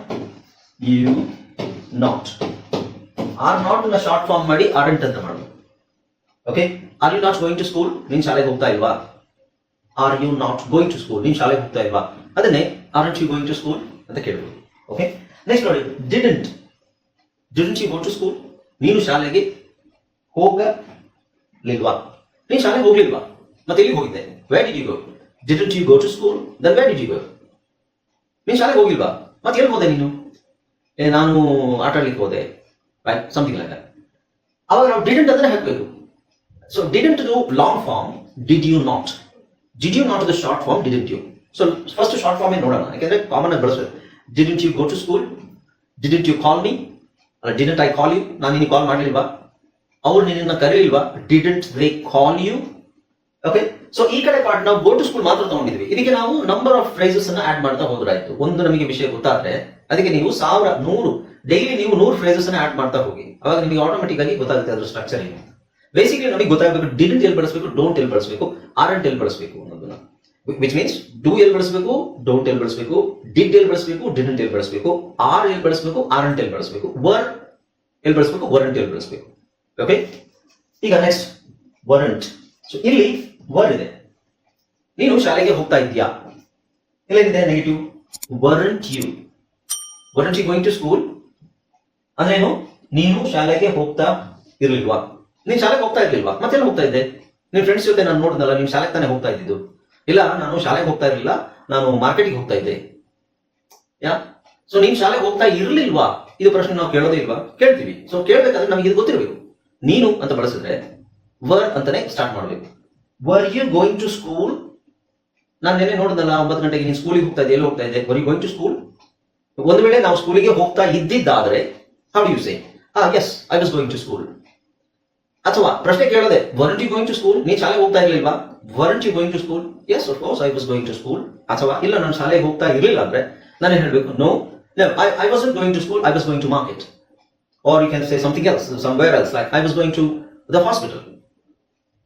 you not are ನಾಟ್ನ short form ಮಾಡಿ ಆರ್ ಅಂಟ್ ಅಂತ ಮಾಡೋದು okay are you not going to school ನೀನ್ ಶಾಲೆಗೆ ಹೋಗ್ತಾ ಇಲ್ವಾ? Are you not going to school ನೀನ್ ಶಾಲೆಗೆ ಹೋಗ್ತಾ ಇಲ್ವಾ? ಅದನ್ನೇ are you going to school ಅಂತ ಕೇಳಬಹುದು ಓಕೆ ನೆಕ್ಸ್ಟ್ ನೋಡಿ didn't didn't you go to school ನೀನು ಶಾಲೆಗೆ ಹೋಗಲಿಲ್ವಾ? ನೀನು ಶಾಲೆಗೆ ಹೋಗ್ಲಿಲ್ವಾ? ಮತ್ತೆ ಎಲ್ಲಿಗೆ ಹೋಗಿದ್ದೆ? Where did you go didn't you go to school then where did you go ನೀನು ಶಾಲೆಗೆ ಹೋಗಿಲ್ವಾ? ಮತ್ತೆ ಎಲ್ಲಿ ಹೋದೆ ನೀನು? ನಾನು ಆಟ ಆಡ್ಲಿಕ್ಕೆ ಹೋದೆ. ಸಮಥಿಂಗ್ ಲೈಕ್ ಅವಾಗ ನಾವು ಡಿಡೆಂಟ್ ಅಂದ್ರೆ ಹಾಕಬೇಕು. So didn't long form did you not did you not the short form didn't you so first short form ನೋಡೋಣ? ಯಾಕೆಂದ್ರೆ ಕಾಮನ್ ಆಗಿ ಬಳಸಬೇಕು didn't you go to school didn't you call me didn't I call you ನಾನು ನಿನಗೆ call ಮಾಡಲಿಲ್ವಾ? ಅವ್ರು ನಿನ್ನ ಕರೀಲಿಲ್ವಾ? Didn't they call you okay so ಈ ಕಡೆ ಪಾರ್ಟ್ ನಾವು ಗೋ ಟು ಸ್ಕೂಲ್ ಮಾತ್ರ ತಗೊಂಡಿದ್ವಿ. ಇದಕ್ಕೆ ನಾವು ನಂಬರ್ ಆಫ್ ಫ್ರೈಸಸ್ ಅನ್ನ ಆಡ್ ಮಾಡ್ತಾ ಹೋದ್ರಾಯ್ತು. ಒಂದು ನಮಗೆ ವಿಷಯ ಗೊತ್ತಾದ್ರೆ, ಅದಕ್ಕೆ ನೀವು ಸಾವಿರ ನೂರು ಡೈಲಿ ನೀವು ನೂರು ಫ್ರೇಸಸ್ ಅನ್ನ ಆಡ್ ಮಾಡ್ತಾ ಹೋಗಿ. ಅವಾಗ ನಿಮಗೆ ಆಟೋಮೆಟಿಕ್ ಆಗಿ ಗೊತ್ತಾಗುತ್ತೆ ಅದ್ರ ಸ್ಟ್ರಕ್ಚರ್ ಏನು ಬೇಸಿಕಲಿ ನಮಗೆ ಗೊತ್ತಾಗಬೇಕು ಡಿಡೆಂಟ್ ಎಲ್ಲಿ ಬಳಸಬೇಕು ಡೋಂಟ್ ಎಲ್ಲಿ ಬಳಸಬೇಕು ಆರ್ ಎಲ್ಲಿ ಬಳಸಬೇಕು. ವಿಚ್ ಮೀನ್ಸ್ ಡೂ ಎಲ್ಲಿ ಬಳಸಬೇಕು ಡೋಂಟ್ ಎಲ್ಲಿ ಬಳಸಬೇಕು ಡಿಡ್ ಎಲ್ಲಿ ಬಳಸಬೇಕು ಡಿಡಂಟ್ ಎಲ್ಲಿ ಬಳಸಬೇಕು ಆರ್ ಎಲ್ಲಿ ಬಳಸಬೇಕು ಆರ್ಂಟ್ ಎಲ್ಲಿ ಬಳಸಬೇಕು ವರ್ ಎಲ್ಲಿ ಬಳಸಬೇಕು ವರಂಟ್ ಎಲ್ಲಿ ಬಳಸಬೇಕು. ಓಕೆ ಈಗ ನೆಕ್ಸ್ಟ್ ವರಂಟ್ ಸೊ ಇಲ್ಲಿ ವರ್ ಇದೆ. ನೀನು ಶಾಲೆಗೆ ಹೋಗ್ತಾ ಇದೆಯಾ ಇಲ್ಲೇನಿದೆ negative weren't you weren't you going to school ಅಂದ್ರೇನು? ನೀನು ಶಾಲೆಗೆ ಹೋಗ್ತಾ ಇರ್ಲಿಲ್ವಾ? ನೀನ್ ಶಾಲೆಗೆ ಹೋಗ್ತಾ ಇರ್ಲಿಲ್ವಾ? ಮತ್ತೆ ಹೋಗ್ತಾ ಇದ್ದೆ? ನಿನ್ ಫ್ರೆಂಡ್ಸ್ ಜೊತೆ ನಾನು ನೋಡಿದ್ನಲ್ಲ ನಿಮ್ ಶಾಲೆಗೆ ತಾನೇ ಹೋಗ್ತಾ ಇದ್ದಿದ್ದು? ಇಲ್ಲ, ನಾನು ಶಾಲೆಗೆ ಹೋಗ್ತಾ ಇರ್ಲಿಲ್ಲ, ನಾನು ಮಾರ್ಕೆಟಿಗೆ ಹೋಗ್ತಾ ಇದ್ದೆ. ಯಾ? ಸೊ ನೀನ್ ಶಾಲೆಗೆ ಹೋಗ್ತಾ ಇರ್ಲಿಲ್ವಾ? ಇದು ಪ್ರಶ್ನೆ ನಾವು ಕೇಳೋದೇ ಇಲ್ವಾ? ಕೇಳ್ತೀವಿ. ಸೊ ಕೇಳ್ಬೇಕಾದ್ರೆ ನಮಗೆ ಇದು ಗೊತ್ತಿರಬೇಕು. ನೀನು ಅಂತ ಬಳಸಿದ್ರೆ ವರ್ ಅಂತಾನೆ ಸ್ಟಾರ್ಟ್ ಮಾಡಬೇಕು. Were you going to school ನಾನು ನಿನ್ನೆ ನೋಡಿದಲ್ಲ ಒಂಬತ್ತು ಗಂಟೆಗೆ ನೀನು ಸ್ಕೂಲಿಗೆ ಹೋಗ್ತಾ ಇದ್ದೆ ಎಲ್ಲಿ ಹೋಗ್ತಾ ಇದ್ದೆ were you going to school ಒಂದು ವೇಳೆ ನಾವು ಸ್ಕೂಲಿಗೆ ಹೋಗ್ತಾ ಇದ್ದಿದ್ದಾದ್ರೆ ಹೌ ಯು ಸೇ ಹಾ yes I was going to school ಅಥವಾ ಪ್ರಶ್ನೆ ಕೇಳದೆ were you going to school ನೀ ಶಾಲೆಗೆ ಹೋಗ್ತಾ ಇರ್ಲಿಲ್ವಾ? Weren't you going to school yes of course I was going to school ಅಥವಾ ಇಲ್ಲ ನಾನು ಶಾಲೆಗೆ ಹೋಗ್ತಾ ಇರಲಿಲ್ಲ ಅಂದ್ರೆ ನಾನು ಹೇಳಬೇಕು no I was going to school I was going to market can say something else, somewhere else. Like I was going to the hospital.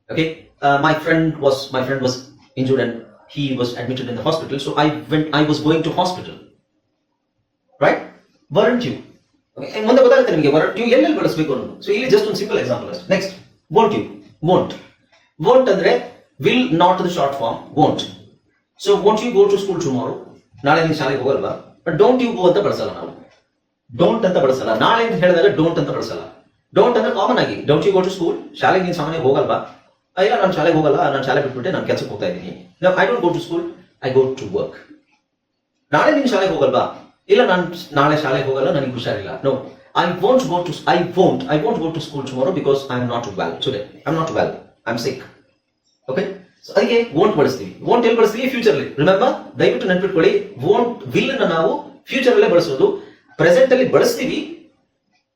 Okay, uh, my friend was my friend was injured and he was admitted in the hospital. So I went. I was going to hospital. Right? Weren't you? Okay. ಮುಂದೆ ಗೊತ್ತಾಗುತ್ತೆ ನಿಮಗೆ ವರಂಟ್ you ಎಲ್ಲೆಲ್ಲಿ ಬಳಸಬೇಕು ಅನ್ನೋದು so ಇಲ್ಲಿ just ಒಂದು simple example ಅಷ್ಟೇ next won't you won't won't ಅಂದ್ರೆ will not the short form won't so won't you go to school tomorrow ನಾಳೆ ನೀವು ಶಾಲೆಗೆ ಹೋಗಲ್ವಾ? ಡೋಂಟ್ ಯು ಗೋ ಅಂತ ಬಳಸಲ್ಲ ನಾವು. ಡೋಂಟ್ ಅಂತ ಬಳಸಲ್ಲ. ನಾಳೆ ಅಂತ ಹೇಳಿದಾಗ ಡೋಂಟ್ ಅಂತ ಬಳಸಲ್ಲ. ಡೋಂಟ್ ಅಂದ್ರೆ ಕಾಮನ್ ಆಗಿ. Don't you go to school ಶಾಲೆಗೆ ನೀನು ಸಾಮಾನ್ಯ ಹೋಗಲ್ವಾ? ಇಲ್ಲ, ನಾನು ಶಾಲೆಗೆ ಹೋಗಲ್ಲ. ನಾನು ಶಾಲೆ ಬಿಟ್ಬಿಟ್ಟೆ, ನಾನು ಕೆಲಸಕ್ಕೆ ಹೋಗ್ತಾ ಇದ್ದೀನಿ. I don't go to school I go to work ನಾಳೆ ನೀನು ಶಾಲೆಗೆ ಹೋಗಲ್ವಾ? ಇಲ್ಲ, ನಾನು ನಾಳೆ ಶಾಲೆಗೆ ಹೋಗಲ್ಲ, ನನಗೆ ಹುಷಾರಿಲ್ಲ. No I won't go to I won't I won't go to school tomorrow because I am not well today I am not well I am sick okay ಅದಕ್ಕೆ ವೋಂಟ್ ಬಳಸ್ತೀವಿ. ವೋಂಟ್ ಎಲ್ಲಿ ಬಳಸ್ತೀವಿ? ಫ್ಯೂಚರ್ ಅಲ್ಲಿ. ರಿಮೆಂಬರ್ ದಯವಿಟ್ಟು ನೆನ್ಪಿಟ್ಕೊಳ್ಳಿ won't ವಿಲ್ನ ನಾವು future ಅಲ್ಲೇ ಬಳಸೋದು. ಪ್ರೆಸೆಂಟ್ ಅಲ್ಲಿ ಬಳಸ್ತೀವಿ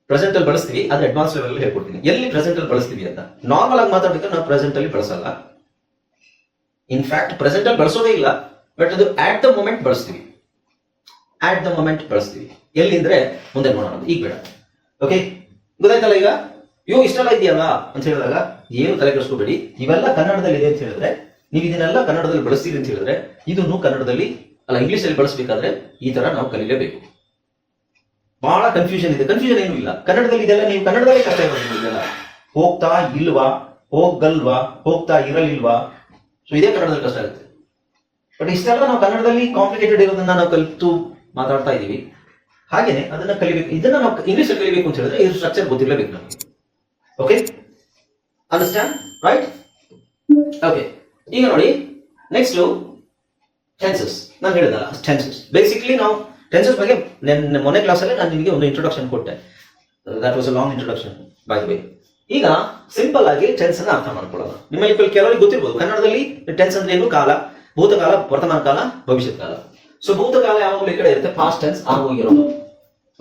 ಪ್ರೆಸೆಂಟ್ ಅಲ್ಲಿ ಬಳಸ್ತೀವಿ ಅದು ಅಡ್ವಾನ್ಸ್ ಲೆವೆಲ್ ಅಲ್ಲಿ ಹೇಳ್ಕೊಡ್ತೀನಿ. ಎಲ್ಲಿ ಪ್ರೆಸೆಂಟ್ ಅಲ್ಲಿ ಬಳಸ್ತೀವಿ ಅಂತ? ನಾರ್ಮಲ್ ಆಗಿ ಮಾತಾಡ್ಬೇಕಾದ್ರೆ ನಾವು ಪ್ರೆಸೆಂಟ್ ಅಲ್ಲಿ ಬಳಸಲ್ಲ. ಇನ್ಫ್ಯಾಕ್ಟ್ ಪ್ರೆಸೆಂಟ್ ಅಲ್ಲಿ ಬಳಸೋದೇ ಇಲ್ಲ. ಬಟ್ ಅದು ಆಟ್ ದ ಮೊಮೆಂಟ್ ಬಳಸ್ತೀವಿ. ಆಟ್ ದ ಮೊಮೆಂಟ್ ಬಳಸ್ತೀವಿ. ಎಲ್ಲಿ ಅಂದ್ರೆ ಮುಂದೆ ನೋಡೋಣ. ಈಗ ಬೇಡ. ಓಕೆ ಗೊತ್ತಾಯ್ತಲ್ಲ ಈಗ? ಇವು ಇಷ್ಟೆಲ್ಲ ಇದೆಯಲ್ಲ ಅಂತ ಹೇಳಿದಾಗ, ಏನು ತಲೆ ಕೆಡಿಸ್ಕೋಬೇಡಿ. ಇವೆಲ್ಲ ಕನ್ನಡದಲ್ಲಿ ಇದೆ ಅಂತ ಹೇಳಿದ್ರೆ, ನೀವು ಇದನ್ನೆಲ್ಲ ಕನ್ನಡದಲ್ಲಿ ಬಳಸ್ತೀರಿ ಅಂತ ಹೇಳಿದ್ರೆ, ಇದನ್ನು ಕನ್ನಡದಲ್ಲಿ, ಅಲ್ಲ ಇಂಗ್ಲಿಷ್ ಅಲ್ಲಿ ಬಳಸಬೇಕಾದ್ರೆ ಈ ತರ ನಾವು ಕಲಿಲೇಬೇಕು ಬಹಳ ಕನ್ಫ್ಯೂಷನ್ ಇದೆ. ಕನ್ಫ್ಯೂಷನ್ ಏನು ಇಲ್ಲ. ಕನ್ನಡದಲ್ಲಿ ಇದೆಲ್ಲ ನೀವು ಕನ್ನಡದಲ್ಲೇ ಕಷ್ಟ ಇರೋದು ಇದೆಲ್ಲ. ಹೋಗ್ತಾ ಇಲ್ವಾ? ಹೋಗಲ್ವಾ? ಹೋಗ್ತಾ ಇರಲಿಲ್ವಾ? ಸೊ ಇದೇ ಕನ್ನಡದಲ್ಲಿ ಕಷ್ಟ ಆಗುತ್ತೆ ಬಟ್ ಇಷ್ಟೆಲ್ಲ ನಾವು ಕನ್ನಡದಲ್ಲಿ ಕಾಂಪ್ಲಿಕೇಟೆಡ್ ಇರೋದನ್ನ ನಾವು ಕಲಿತು ಮಾತಾಡ್ತಾ ಇದೀವಿ ಹಾಗೇನೆ ಅದನ್ನ ಕಲಿಬೇಕು. ಇದನ್ನ ನಾವು ಇಂಗ್ಲಿಷ್ ಕಲಿಬೇಕು ಅಂತ ಹೇಳಿದ್ರೆ ಈ ಸ್ಟ್ರಕ್ಚರ್ ಗೊತ್ತಿರಲೇಬೇಕು ನಮಗೆ. ಓಕೆ ಅಂಡರ್ಸ್ಟ್ಯಾಂಡ್ ರೈಟ್ ಓಕೆ ಈಗ ನೋಡಿ ನೆಕ್ಸ್ಟ್ ಟೆನ್ಸಸ್ ನಾನು ಹೇಳಿದಲ್ಲ ಟೆನ್ಸಸ್ ಬೇಸಿಕಲಿ ನಾವು ಟೆನ್ಸಸ್ ಬಗ್ಗೆ ಮೊನ್ನೆ ಕ್ಲಾಸಲ್ಲಿ ನಾನು ನಿಮಗೆ ಒಂದು ಇಂಟ್ರೊಡಕ್ಷನ್ ಕೊಟ್ಟೆ. That was a long introduction by way ಈಗ ಸಿಂಪಲ್ ಆಗಿ ಟೆನ್ಸ್ ಅನ್ನ ಅರ್ಥ ಮಾಡ್ಕೊಳ್ಳೋಣ. ನಿಮ್ಮಲ್ಲಿ ಕೆಲ- ಕೆಲವರಿಗೆ ಗೊತ್ತಿರ್ಬೋದು, ಕನ್ನಡದಲ್ಲಿ ಟೆನ್ಸ್ ಅಂದ್ರೆ ಏನು? ಕಾಲ. ಭೂತಕಾಲ, ವರ್ತಮಾನ ಕಾಲ, ಭವಿಷ್ಯತ್ ಕಾಲ. ಸೊ ಭೂತಕಾಲ ಯಾವಾಗಲೂ ಈ ಕಡೆ ಇರುತ್ತೆ ಪಾಸ್ಟ್ ಟೆನ್ಸ್ ಆಗೋಗಿರೋದು.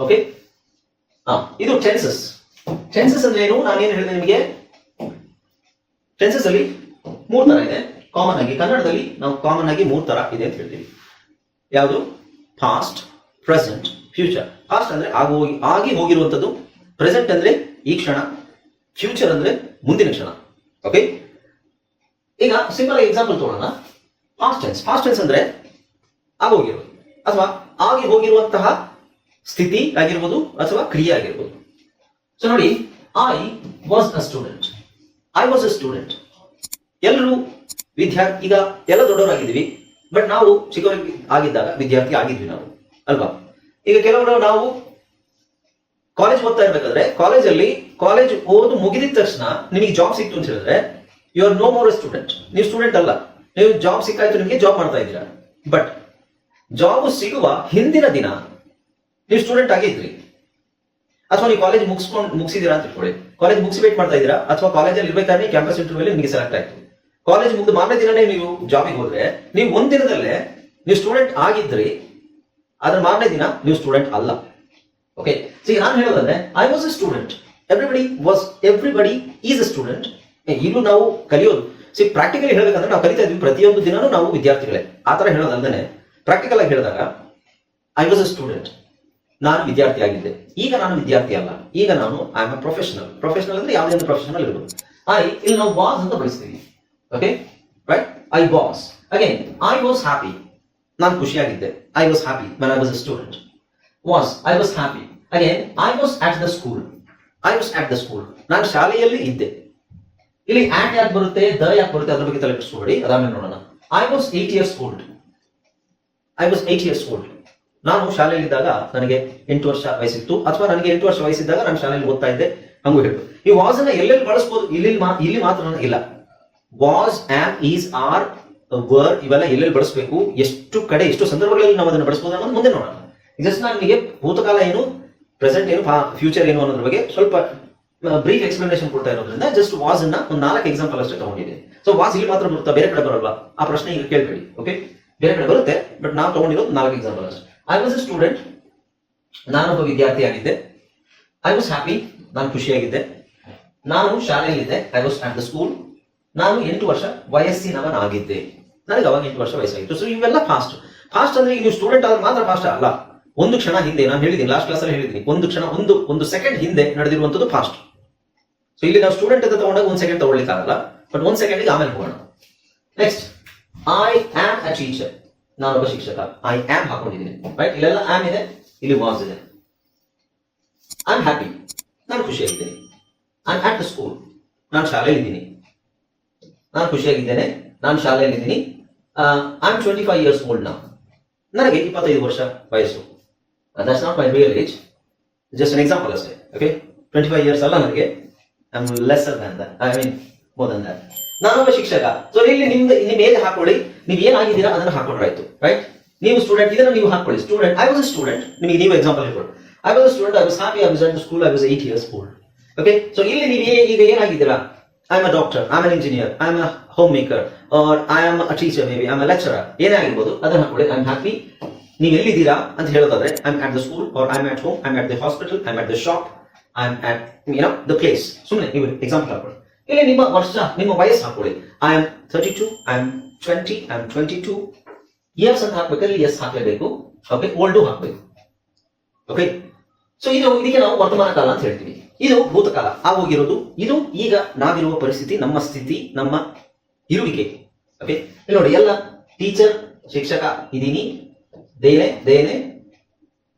ಓಕೆ ಹಾ ಇದು ಟೆನ್ಸಸ್ ಟೆನ್ಸಸ್ ಅಂದ್ರೆ ಏನು? ನಾನೇನು ಹೇಳಿದೆ ನಿಮಗೆ? ಟೆನ್ಸಸ್ ಅಲ್ಲಿ ಮೂರ್ ತರ ಇದೆ. ಕಾಮನ್ ಆಗಿ ಕನ್ನಡದಲ್ಲಿ ನಾವು ಕಾಮನ್ ಆಗಿ ಮೂರ್ ತರ ಇದೆ ಅಂತ ಹೇಳ್ತೀವಿ. ಯಾವುದು? ಪಾಸ್ಟ್ ಪ್ರೆಸೆಂಟ್ ಫ್ಯೂಚರ್ ಪಾಸ್ಟ್ ಅಂದ್ರೆ ಆಗೋಗಿ ಆಗಿ ಹೋಗಿರುವಂತದ್ದು ಪ್ರೆಸೆಂಟ್ ಅಂದ್ರೆ ಈ ಕ್ಷಣ. ಫ್ಯೂಚರ್ ಅಂದ್ರೆ ಮುಂದಿನ ಕ್ಷಣ. ಓಕೆ ಈಗ ಸಿಂಪಲ್ ಎಕ್ಸಾಂಪಲ್ ತಗೊಳ್ಳೋಣ ಪಾಸ್ಟ್ ಟೆನ್ಸ್ ಪಾಸ್ಟ್ ಟೆನ್ಸ್ ಅಂದ್ರೆ ಆಗೋಗಿರೋದು ಅಥವಾ ಆಗಿ ಹೋಗಿರುವಂತಹ ಸ್ಥಿತಿ ಆಗಿರ್ಬೋದು ಅಥವಾ ಕ್ರಿಯೆ ಆಗಿರ್ಬೋದು. ಸೊ ನೋಡಿ I was a student I was a student ಎಲ್ಲರೂ ವಿದ್ಯಾರ್ಥಿ ಈಗ ಎಲ್ಲ ದೊಡ್ಡವರಾಗಿದ್ದೀವಿ ಬಟ್ ನಾವು ಚಿಕ್ಕವರಿಗೆ ಆಗಿದ್ದಾಗ ವಿದ್ಯಾರ್ಥಿ ಆಗಿದ್ವಿ ನಾವು, ಅಲ್ವಾ? ಈಗ ಕೆಲವರು ನಾವು ಕಾಲೇಜ್ ಓದ್ತಾ ಇರ್ಬೇಕಾದ್ರೆ ಕಾಲೇಜಲ್ಲಿ ಕಾಲೇಜ್ ಓದು ಮುಗಿದಿದ ತಕ್ಷಣ ನಿಮಗೆ ಜಾಬ್ ಸಿಕ್ತು ಅಂತ ಹೇಳಿದ್ರೆ you are no more student ನೀವು ಸ್ಟೂಡೆಂಟ್ ಅಲ್ಲ. ನೀವು ಜಾಬ್ ಸಿಕ್ಕಾಯ್ತು, ನಿಮಗೆ ಜಾಬ್ ಮಾಡ್ತಾ ಇದ್ದೀರಾ. ಬಟ್ ಜಾಬ್ ಸಿಗುವ ಹಿಂದಿನ ದಿನ ನೀವು ಸ್ಟೂಡೆಂಟ್ ಆಗಿದ್ರಿ. ಅಥವಾ ನೀವು ಕಾಲೇಜ್ ಮುಗಿಸ್ಕೊಂಡು ಮುಗಿಸಿದೀರಾ ಅಂತ ಇಟ್ಕೊಳ್ಳಿ ಕಾಲೇಜ್ ಮುಗಿಸಿ ವೇಟ್ ಮಾಡ್ತಾ ಇದ್ದೀರಾ? ಅಥವಾ ಕಾಲೇಜಲ್ಲಿ ಇರ್ಬೇಕಾದ್ರೆ ಕ್ಯಾಂಪಸ್ ಇಂಟರ್ವ್ಯೂ ನಿಮಗೆ ಸೆಲೆಕ್ಟ್ ಆಯ್ತು. ಕಾಲೇಜ್ ಮುಗಿದು ಮಾರನೇ ದಿನನೇ ನೀವು ಜಾಬಿಗೆ ಹೋದ್ರೆ, ನೀವು ಒಂದ್ ದಿನದಲ್ಲೇ ನೀವು ಸ್ಟೂಡೆಂಟ್ ಆಗಿದ್ರಿ, ಆದ್ರೆ ಮಾರನೇ ದಿನ ನೀವು ಸ್ಟೂಡೆಂಟ್ ಅಲ್ಲ. ಓಕೆ ಸಿ ನಾನು ಹೇಳೋದಂದ್ರೆ I was a student everybody was everybody is a student ಇನ್ನು ನಾವು ಕಲಿಯೋದು. ಸಿ ಪ್ರಾಕ್ಟಿಕಲಿ ಹೇಳಬೇಕಂದ್ರೆ ನಾವು ಕಲಿತಾ ಇದ್ವಿ ಪ್ರತಿಯೊಂದು ದಿನನೂ ನಾವು ವಿದ್ಯಾರ್ಥಿಗಳೇ. ಆ ತರ ಹೇಳೋದಲ್ದೇ ಪ್ರಾಕ್ಟಿಕಲ್ ಆಗಿ ಹೇಳಿದಾಗ ಐ ವಾಸ್ ಅ ಸ್ಟೂಡೆಂಟ್ ನಾನು ವಿದ್ಯಾರ್ಥಿ ಆಗಿದ್ದೆ. ಈಗ ನಾನು ವಿದ್ಯಾರ್ಥಿ ಅಲ್ಲ. ಈಗ ನಾನು I am a professional professional ಅಂದ್ರೆ ಯಾವುದೇ ಒಂದು ಪ್ರೊಫೆಷನಲ್ ಇರ್ಬೋದು. ಐ ಇಲ್ಲಿ ನಾವು ವಾಸ್ ಅಂತ ಬಳಸ್ತೀವಿ. Okay right I was again I was happy ನಾನು ಖುಷಿಯಾಗಿದ್ದೆ. I was happy when I was a student was I was happy again I was at the school I was at the school ನಾನು ಶಾಲೆಯಲ್ಲಿ ಇದ್ದೆ. ಇಲ್ಲಿ ಆಟ್ ಯಾಕೆ ಬರುತ್ತೆ? The ಯಾಕೆ ಬರುತ್ತೆ? ಅದ್ರ ಬಗ್ಗೆ ತಲೆ ಕೆಡಿಸ್ಕೊಬೇಡಿ ಅದಾದ್ಮೇಲೆ ನೋಡೋಣ. I was eight years old I was eight years old ನಾನು ಶಾಲೆಯಲ್ಲಿದ್ದಾಗ ನನಗೆ ಎಂಟು ವರ್ಷ ವಯಸ್ಸಿತ್ತು, ಅಥವಾ ನನಗೆ ಎಂಟು ವರ್ಷ ವಯಸ್ಸಿದ್ದಾಗ ನಾನು ಶಾಲೆಯಲ್ಲಿ ಓದ್ತಾ ಇದ್ದೆ, ಹಂಗೂ ಹೇಳು ಈ ವಾಸ್ ಅನ್ನ ಎಲ್ಲೆಲ್ಲಿ ಬಳಸ್ಬೋದು? ಇಲ್ಲಿ ಇಲ್ಲಿ ಮಾತ್ರ ಇಲ್ಲ. Was am is are were ಇವೆಲ್ಲ ಎಲ್ಲೆಲ್ಲಿ ಬಳಸಬೇಕು? ಎಷ್ಟು ಕಡೆ, ಎಷ್ಟು ಸಂದರ್ಭಗಳಲ್ಲಿ ನಾವು ಅದನ್ನು ಬಳಸಬಹುದು ಅನ್ನೋದು ಮುಂದೆ ನೋಡೋಣ. ಜಸ್ಟ್ ನಾನು ನಿಮಗೆ ಭೂತಕಾಲ ಏನು ಪ್ರೆಸೆಂಟ್ ಏನು ಫ್ಯೂಚರ್ ಏನು ಅನ್ನೋದ್ರ ಬಗ್ಗೆ ಸ್ವಲ್ಪ ಬ್ರೀಫ್ ಎಕ್ಸ್ಪ್ಲನೇಷನ್ ಕೊಡ್ತಾ ಇರೋದ್ರಿಂದ ಜಸ್ಟ್ ವಾಸ್ ಅನ್ನ ಒಂದು ನಾಲ್ಕು ಎಕ್ಸಾಂಪಲ್ ಅಷ್ಟೇ ತಗೊಂಡಿದೆ ಸೊ ವಾಸ್ ಇಲ್ಲಿ ಮಾತ್ರ ಬರುತ್ತಾ? ಬೇರೆ ಕಡೆ ಬರಲ್ವಾ? ಆ ಪ್ರಶ್ನೆ ಈಗ ಕೇಳಬೇಡಿ ಓಕೆ ಬೇರೆ ಕಡೆ ಬರುತ್ತೆ ಬಟ್ ನಾವು ತಗೊಂಡಿರೋದು ನಾಲ್ಕು ಎಕ್ಸಾಂಪಲ್ ಅಷ್ಟೇ. ಐ ವಾಸ್ ಅ ಸ್ಟೂಡೆಂಟ್ ನಾನೊಬ್ಬ ವಿದ್ಯಾರ್ಥಿ ಆಗಿದ್ದೆ ಐ ವಾಸ್ ಹ್ಯಾಪಿ ನಾನು ಖುಷಿಯಾಗಿದ್ದೆ. ನಾನು ಶಾಲೆಯಲ್ಲಿದ್ದೆ. I was at the school ನಾನು ಎಂಟು ವರ್ಷ ವಯಸ್ಸಿನವನಾಗಿದ್ದೆ. ನನಗೆ ಅವಾಗ ಎಂಟು ವರ್ಷ ವಯಸ್ಸಾಗಿತ್ತು. ಸೊ ಇವೆಲ್ಲ ಫಾಸ್ಟ್ ಫಾಸ್ಟ್ ಅಂದ್ರೆ ನೀವು ಸ್ಟೂಡೆಂಟ್ ಆದ್ರೆ ಮಾತ್ರ ಫಾಸ್ಟ್ ಅಲ್ಲ. ಒಂದು ಕ್ಷಣ ಹಿಂದೆ ನಾನು ಹೇಳಿದ್ದೀನಿ ಲಾಸ್ಟ್ ಕ್ಲಾಸಲ್ಲಿ ಹೇಳಿದ್ದೀನಿ. ಒಂದು ಕ್ಷಣ, ಒಂದು ಒಂದು ಸೆಕೆಂಡ್ ಹಿಂದೆ ನಡೆದಿರುವಂತದ್ದು ಫಾಸ್ಟ್ ಸೊ ಇಲ್ಲಿ ನಾವು ಸ್ಟೂಡೆಂಟ್ ಅಂತ ತಗೊಂಡಾಗ ಒಂದು ಸೆಕೆಂಡ್ ತಗೊಳ್ಳಿಕ್ಕಾಗಲ್ಲ. ಬಟ್ ಒಂದು ಸೆಕೆಂಡ್ಗೆ ಆಮೇಲೆ ಹೋಗೋಣ. Next I am a teacher ನಾನೊಬ್ಬ ಶಿಕ್ಷಕ. ಐ ಆಮ್ ಹಾಕೊಂಡಿದ್ದೀನಿ. ರೈಟ್ ಇಲ್ಲೆಲ್ಲ ಆಮ್ ಇದೆ, ಇಲ್ಲಿ ವಾಸ್ ಇದೆ. ಐ ಆಮ್ ಹ್ಯಾಪಿ ನಾನು ಖುಷಿಯಾಗಿದ್ದೇನೆ. ಐ ಆಟ್ ಸ್ಕೂಲ್ ನಾನು ಶಾಲೆಯಲ್ಲಿದ್ದೀನಿ. ನಾನು ಖುಷಿಯಾಗಿದ್ದೇನೆ. ನಾನು ಶಾಲೆಯಲ್ಲಿದ್ದೀನಿ. I am twenty five years old ನಾವು ನನಗೆ ಇಪ್ಪತ್ತೈದು ವರ್ಷ ವಯಸ್ಸು. That's not my real age just an example ಅಷ್ಟೇ. ಓಕೆ ಟ್ವೆಂಟಿ ಫೈವ್ ಇಯರ್ಸ್ ಅಲ್ಲ ನನಗೆ. I am less than that I mean more than that ನಾನೊಬ್ಬ ಶಿಕ್ಷಕ. ಸೊ ಇಲ್ಲಿ ನಿಮ್ದು ನಿಮ್ಮ ಮೇಲೆ ಹಾಕೊಳ್ಳಿ. ನೀವು ಏನಾಗಿದ್ದೀರಾ, ಅದನ್ನು ಹಾಕೊಂಡ್ರಾಯ್ತು ರೈಟ್ ನೀವು ಸ್ಟೂಡೆಂಟ್ ಇದನ್ನು ನೀವು ಹಾಕೊಳ್ಳಿ. Student I was a student ನಿಮಗೆ ನೀವು example ಹೇಳ್ಕೊಳ್ಳಿ I was a student I was happy I was school I was eight years old okay so ಇಲ್ಲಿ ನೀವು ಈಗ ಏನಾಗಿದ್ದೀರಾ? I am a doctor I am engineer I am a home maker or I am a teacher maybe I am a lecturer ಏನೇ ಆಗಿರ್ಬೋದು, ಅದನ್ನ ಹಾಕೊಳ್ಳಿ. I am happy ನೀವು ಎಲ್ಲಿದ್ದೀರಾ ಅಂತ ಹೇಳೋದಾದ್ರೆ I am at the school or I am at home I am at the hospital I am at the shop I am at you know the place ಸುಮ್ಮನೆ ನೀವು ಎಕ್ಸಾಂಪಲ್ ಹಾಕೊಳ್ಳಿ. ಇಲ್ಲಿ ನಿಮ್ಮ ವರ್ಷ, ನಿಮ್ಮ ವಯಸ್ಸು ಹಾಕೊಳ್ಳಿ. I am thirty two I am twenty I am twenty two years ಅಂತ ಹಾಕ್ಬೇಕಲ್ಲಿ ಎಸ್ ಹಾಕಲೇಬೇಕು ಓಕೆ ಓಲ್ಡು ಹಾಕ್ಬೇಕು. ಓಕೆ ಸೊ ಇದು, ಇದಕ್ಕೆ ನಾವು ವರ್ತಮಾನ ಕಾಲ ಅಂತ ಹೇಳ್ತೀವಿ. ಇದು ಭೂತಕಾಲ. ಆಗೋಗಿರೋದು ಇದು ಈಗ ನಾವಿರುವ ಪರಿಸ್ಥಿತಿ, ನಮ್ಮ ಸ್ಥಿತಿ, ನಮ್ಮ ಇರುವಿಕೆ. ಓಕೆ ನೋಡಿ, ಎಲ್ಲ ಟೀಚರ್ ಶಿಕ್ಷಕ ಇದೀನಿ ದೇನೆ ದೇನೆ,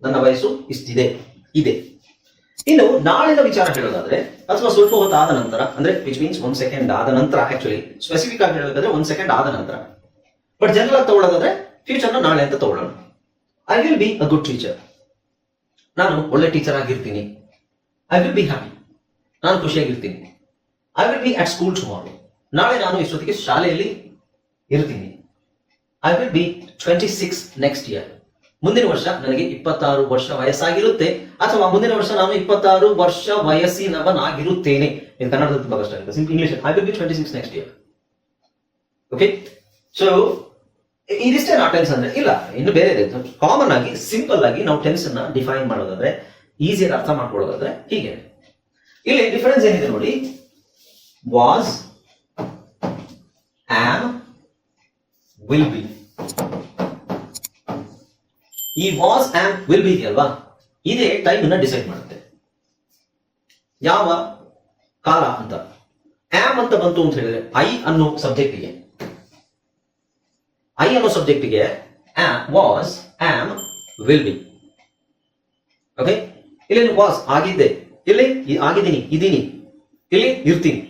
ನನ್ನ ವಯಸ್ಸು ಇಷ್ಟಿದೆ. ಇದೆ. ಇನ್ನು ನಾಳಿನ ವಿಚಾರ ಹೇಳೋದಾದ್ರೆ, ಅಥವಾ ಸ್ವಲ್ಪ ಹೊತ್ತು ಆದ ನಂತರ, ಅಂದ್ರೆ ವಿಚ್ ಮೀನ್ಸ್ ಒಂದ್ ಸೆಕೆಂಡ್ ಆದ ನಂತರ ಆಕ್ಚುಲಿ ಸ್ಪೆಸಿಫಿಕ್ ಆಗಿ ಹೇಳಬೇಕಾದ್ರೆ ಒಂದ್ ಸೆಕೆಂಡ್ ಆದ ನಂತರ. ಬಟ್ ಜನರಲ್ ಆಗಿ ತಗೊಳ್ಳೋದಾದ್ರೆ ಫ್ಯೂಚರ್ನ ನಾಳೆ ಅಂತ ತಗೊಳ್ಳೋಣ. I will be a good teacher ನಾನು ಒಳ್ಳೆ ಟೀಚರ್ ಆಗಿರ್ತೀನಿ. ಐ ವಿಲ್ ಬಿ ಹ್ಯಾಪಿ ನಾನು ಖುಷಿಯಾಗಿರ್ತೀನಿ. I will be at school tomorrow ನಾಳೆ ನಾನು ಇಷ್ಟೊತ್ತಿಗೆ ಶಾಲೆಯಲ್ಲಿ ಇರ್ತೀನಿ. I will be twenty six next year ಮುಂದಿನ ವರ್ಷ ನನಗೆ ಇಪ್ಪತ್ತಾರು ವರ್ಷ ವಯಸ್ಸಾಗಿರುತ್ತೆ. ಅಥವಾ ಮುಂದಿನ ವರ್ಷ ನಾನು ಇಪ್ಪತ್ತಾರು ವರ್ಷ ವಯಸ್ಸಿನವನಾಗಿರುತ್ತೇನೆ. ಇದು ಕನ್ನಡದಲ್ಲಿ ತುಂಬಾ ಕಷ್ಟ ಆಗುತ್ತೆ. English I be twenty six next year okay so ಇದಿಷ್ಟೇ ನಾ ಟೆನ್ಸ್ ಅಂದ್ರೆ ಇಲ್ಲ. ಇನ್ನು ಬೇರೆ ಇದೆ. ಕಾಮನ್ ಆಗಿ ಸಿಂಪಲ್ ಆಗಿ ನಾವು ಟೆನ್ಸ್ ಅನ್ನ ಡಿಫೈನ್ ಮಾಡೋದಾದ್ರೆ ಈಸಿಯಾಗಿ ಅರ್ಥ ಮಾಡ್ಕೊಳ್ಳೋದಾದ್ರೆ ಹೀಗೆ. ಇಲ್ಲಿ ಡಿಫರೆನ್ಸ್ ಏನಿದೆ ನೋಡಿ. ವಾಸ್ ಆಮ್ ವಿಲ್ ಬಿ ಈ ವಾಸ್ ಆಮ್ ವಿಲ್ ಬಿ ಇದೆಯಲ್ವಾ ಇದೇ ಟೈಮ್ ಅನ್ನ ಡಿಸೈಡ್ ಮಾಡುತ್ತೆ. ಯಾವ ಕಾಲ ಅಂತ? ಆಮ್ ಅಂತ ಬಂತು ಅಂತ ಹೇಳಿದ್ರೆ ಐ ಅನ್ನೋ ಸಬ್ಜೆಕ್ಟಿಗೆ ಐ ಅನ್ನೋ ಸಬ್ಜೆಕ್ಟಿಗೆ was am will be okay ಇಲ್ಲಿ ವಾಸ್ ಆಗಿದ್ದೆ. ಇಲ್ಲಿ ಆಗಿದ್ದೀನಿ, ಇದ್ದೀನಿ. ಇಲ್ಲಿ ಇರ್ತೀನಿ.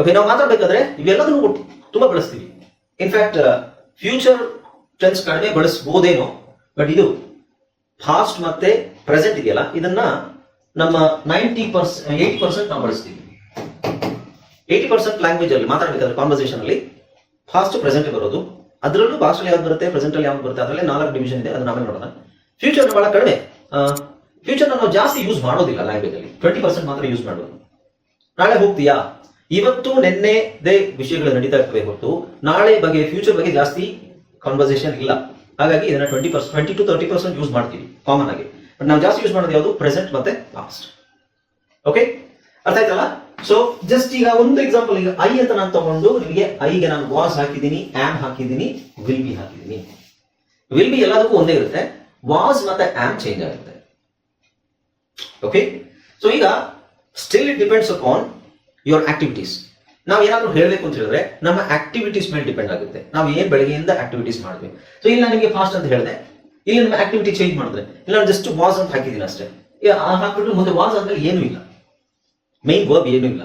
ಓಕೆ ನಾವು ಮಾತಾಡ್ಬೇಕಾದ್ರೆ ಇವೆಲ್ಲದನ್ನು ತುಂಬಾ ಬಳಸ್ತೀವಿ. ಇನ್ಫ್ಯಾಕ್ಟ್ ಫ್ಯೂಚರ್ ಟೆನ್ಸ್ ಕಡಿಮೆ ಬಳಸಬಹುದೇನೋ ಬಟ್ ಇದು ಫಾಸ್ಟ್ ಮತ್ತೆ ಪ್ರೆಸೆಂಟ್ ಇದೆಯಲ್ಲ? ಇದನ್ನ ನಮ್ಮ ನೈಂಟಿ ಪರ್ಸೆಂಟ್ ಏಯ್ಟಿ ಪರ್ಸೆಂಟ್ ನಾವು ಬಳಸ್ತೀವಿ. ಏಯ್ಟಿ ಪರ್ಸೆಂಟ್ ಲ್ಯಾಂಗ್ವೇಜ್ ಅಲ್ಲಿ ಮಾತಾಡಬೇಕಾದ್ರೆ ಕಾನ್ವರ್ಸೇಷನ್ ಅಲ್ಲಿ. ಫಾಸ್ಟ್ ಪ್ರೆಸೆಂಟ್ ಬರೋದು. ಅದರಲ್ಲೂ ಅಲ್ಲಿ ಯಾವ್ದು ಬರುತ್ತೆ ಪ್ರೆಸೆಂಟ್ ಅಲ್ಲಿ ಯಾವ್ದು ಬರುತ್ತೆ, ಅದರಲ್ಲಿ ನಾಲ್ಕು ಡಿವಿಷನ್ ಇದೆ, ಅದನ್ನ ಆಮೇಲೆ ನೋಡೋಣ. ಫ್ಯೂಚರ್ ಬಹಳ ಕಡಿಮೆ. ಫ್ಯೂಚರ್ ನಾವು ಜಾಸ್ತಿ ಯೂಸ್ ಮಾಡೋದಿಲ್ಲ ಲ್ಯಾಂಗ್ವೇಜ್ ಅಲ್ಲಿ. ಟ್ವೆಂಟಿ ಪರ್ಸೆಂಟ್ ಮಾತ್ರ ಯೂಸ್ ಮಾಡೋದು ನಾಳೆ ಹೋಗ್ತೀಯಾ? ಇವತ್ತು ನಿನ್ನೆದೇ ವಿಷಯಗಳು ನಡೀತಾ ಇರ್ತವೆ ಹೊರತು. ನಾಳೆ ಬಗ್ಗೆ ಫ್ಯೂಚರ್ ಬಗ್ಗೆ ಜಾಸ್ತಿ ಕಾನ್ವರ್ಸೇಷನ್ ಇಲ್ಲ. ಹಾಗಾಗಿ ಇದನ್ನ twenty percent twenty to thirty percent use ಮಾಡ್ತೀವಿ ಕಾಮನ್ ಆಗಿ. ಬಟ್ ನಾವು ಜಾಸ್ತಿ ಯೂಸ್ ಮಾಡೋದು ಯಾವುದು? ಪ್ರೆಸೆಂಟ್ ಮತ್ತೆ ಪಾಸ್ಟ್ ಓಕೆ ಅರ್ಥ ಆಯ್ತಲ್ಲ? ಸೊ ಜಸ್ಟ್ ಈಗ ಒಂದು ಎಕ್ಸಾಂಪಲ್ ಈಗ ಐ ಅಂತ ನಾನು ತಗೊಂಡು ನಿಮಗೆ ಐಗೆ ನಾನು ವಾಸ್ ಹಾಕಿದ್ದೀನಿ ಆಮ್ ಹಾಕಿದ್ದೀನಿ ವಿಲ್ ಬಿ ಹಾಕಿದ್ದೀನಿ. ವಿಲ್ ಬಿ ಎಲ್ಲದಕ್ಕೂ ಒಂದೇ ಇರುತ್ತೆ. ವಾಸ್ ಮತ್ತೆ ಆಮ್ ಚೇಂಜ್ ಆಗುತ್ತೆ. ಓಕೆ ಸೊ ಈಗ still it depends upon your activities ನಾವು ಏನಾದ್ರೂ ಹೇಳಬೇಕು ಅಂತ ಹೇಳಿದ್ರೆ ನಮ್ಮ ಆಕ್ಟಿವಿಟೀಸ್ ಮೇಲೆ ಡಿಪೆಂಡ್ ಆಗುತ್ತೆ. ನಾವು ಏನ್ ಬೆಳಗ್ಗೆಯಿಂದ ಆಕ್ಟಿವಿಟೀಸ್ ಮಾಡಿದ್ವಿ. ಸೊ ಇಲ್ಲಿ ನಾನು ಫಾಸ್ಟ್ ಅಂತ ಹೇಳಿದೆ. ಇಲ್ಲಿ ನಮ್ಮ ಆಕ್ಟಿವಿಟಿ ಚೇಂಜ್ ಮಾಡಿದ್ರೆ, ಇಲ್ಲ ನಾನು ಜಸ್ಟ್ ವಾಸ್ ಅಂತ ಹಾಕಿದ್ದೀನಿ ಅಷ್ಟೇ. ಹಾಕ್ಬಿಟ್ಟು ಮುಂದೆ ವಾಸ್ ಅಂದ್ರೆ ಏನೂ ಇಲ್ಲ. ಮೈನ್ ವರ್ಬ್ ಏನೂ ಇಲ್ಲ.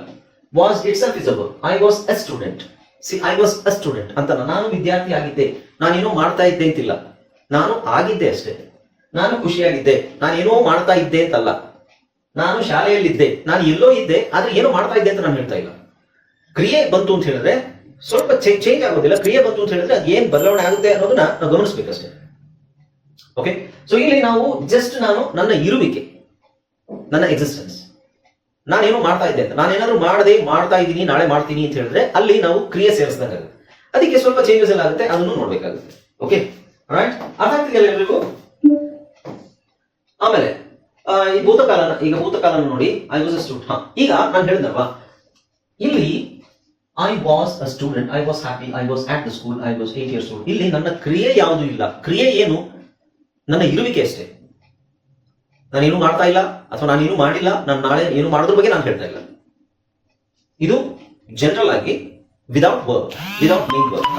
Was itself is a verb I was a student see I was a student ಅಂತ ನಾನು ವಿದ್ಯಾರ್ಥಿ ಆಗಿದ್ದೆ. ನಾನೇನೋ ಮಾಡ್ತಾ ಇದ್ದೆ ಅಂತಿಲ್ಲ. ನಾನು ಆಗಿದ್ದೆ ಅಷ್ಟೇ. ನಾನು ಖುಷಿಯಾಗಿದ್ದೆ. ನಾನೇನೋ ಮಾಡ್ತಾ ಇದ್ದೆ ಅಂತಲ್ಲ. ನಾನು ಶಾಲೆಯಲ್ಲಿದ್ದೆ. ನಾನು ಎಲ್ಲೋ ಇದ್ದೆ. ಆದ್ರೆ ಏನೋ ಮಾಡ್ತಾ ಇದ್ದೆ ಅಂತ ನಾನು ಹೇಳ್ತಾ ಇಲ್ಲ. ಕ್ರಿಯೆ ಬಂತು ಅಂತ ಹೇಳಿದ್ರೆ ಸ್ವಲ್ಪ ಚೇಂಜ್ ಆಗೋದಿಲ್ಲ. ಕ್ರಿಯೆ ಬಂತು ಅಂತ ಹೇಳಿದ್ರೆ ಅದು ಏನ್ ಬದಲಾವಣೆ ಆಗುತ್ತೆ ಅನ್ನೋದನ್ನ ನಾವು ಗಮನಿಸ್ಬೇಕಷ್ಟೇ ಓಕೆ ಸೊ ಇಲ್ಲಿ ನಾವು ಜಸ್ಟ್ ನಾನು ನನ್ನ ಇರುವಿಕೆ, ನನ್ನ ಎಕ್ಸಿಸ್ಟೆನ್ಸ್ ನಾನೇನು ಮಾಡ್ತಾ ಇದ್ದೆ ಅಂತ. ನಾನೇನಾದ್ರೂ ಮಾಡದೆ ಮಾಡ್ತಾ ಇದ್ದೀನಿ, ನಾಳೆ ಮಾಡ್ತೀನಿ ಅಂತ ಹೇಳಿದ್ರೆ ಅಲ್ಲಿ ನಾವು ಕ್ರಿಯೆ ಸೇರಿಸಿದಂಗಾಗುತ್ತೆ. ಅದಕ್ಕೆ ಸ್ವಲ್ಪ ಚೇಂಜಸ್ ಎಲ್ಲ ಆಗುತ್ತೆ, ಅದನ್ನು ನೋಡ್ಬೇಕಾಗುತ್ತೆ. ಓಕೆ ರೈಟ್ ಅರ್ಥ ಆಗ್ತಿದೆಯಲ್ಲ ಎಲ್ರಿಗೂ? ಆಮೇಲೆ ಈ ಭೂತಕಾಲನ, ಈಗ ಭೂತಕಾಲನ ನೋಡಿ ಐ ವಾಸ್ ಅ ಸ್ಟೂಡೆಂಟ್ ಈಗ ನಾನು ಹೇಳಿದ್ನಲ್ವಾ ಇಲ್ಲಿ I was a student I was happy I was at the school I was eight years old ಇಲ್ಲಿ ನನ್ನ ಕ್ರಿಯೆ ಯಾವುದು ಇಲ್ಲ. ಕ್ರಿಯೆ ಏನು? ನನ್ನ ಇರುವಿಕೆ ಅಷ್ಟೇ. ನಾನೇನು ಮಾಡ್ತಾ ಇಲ್ಲ ಅಥವಾ ನಾನೇನು ಮಾಡಿಲ್ಲ? ನಾನು ನಾಳೆ ಏನು ಮಾಡೋದ್ರ ಬಗ್ಗೆ ನಾನು ಹೇಳ್ತಾ ಇಲ್ಲ. ಇದು ಜನರಲ್ ಆಗಿ without work without mean work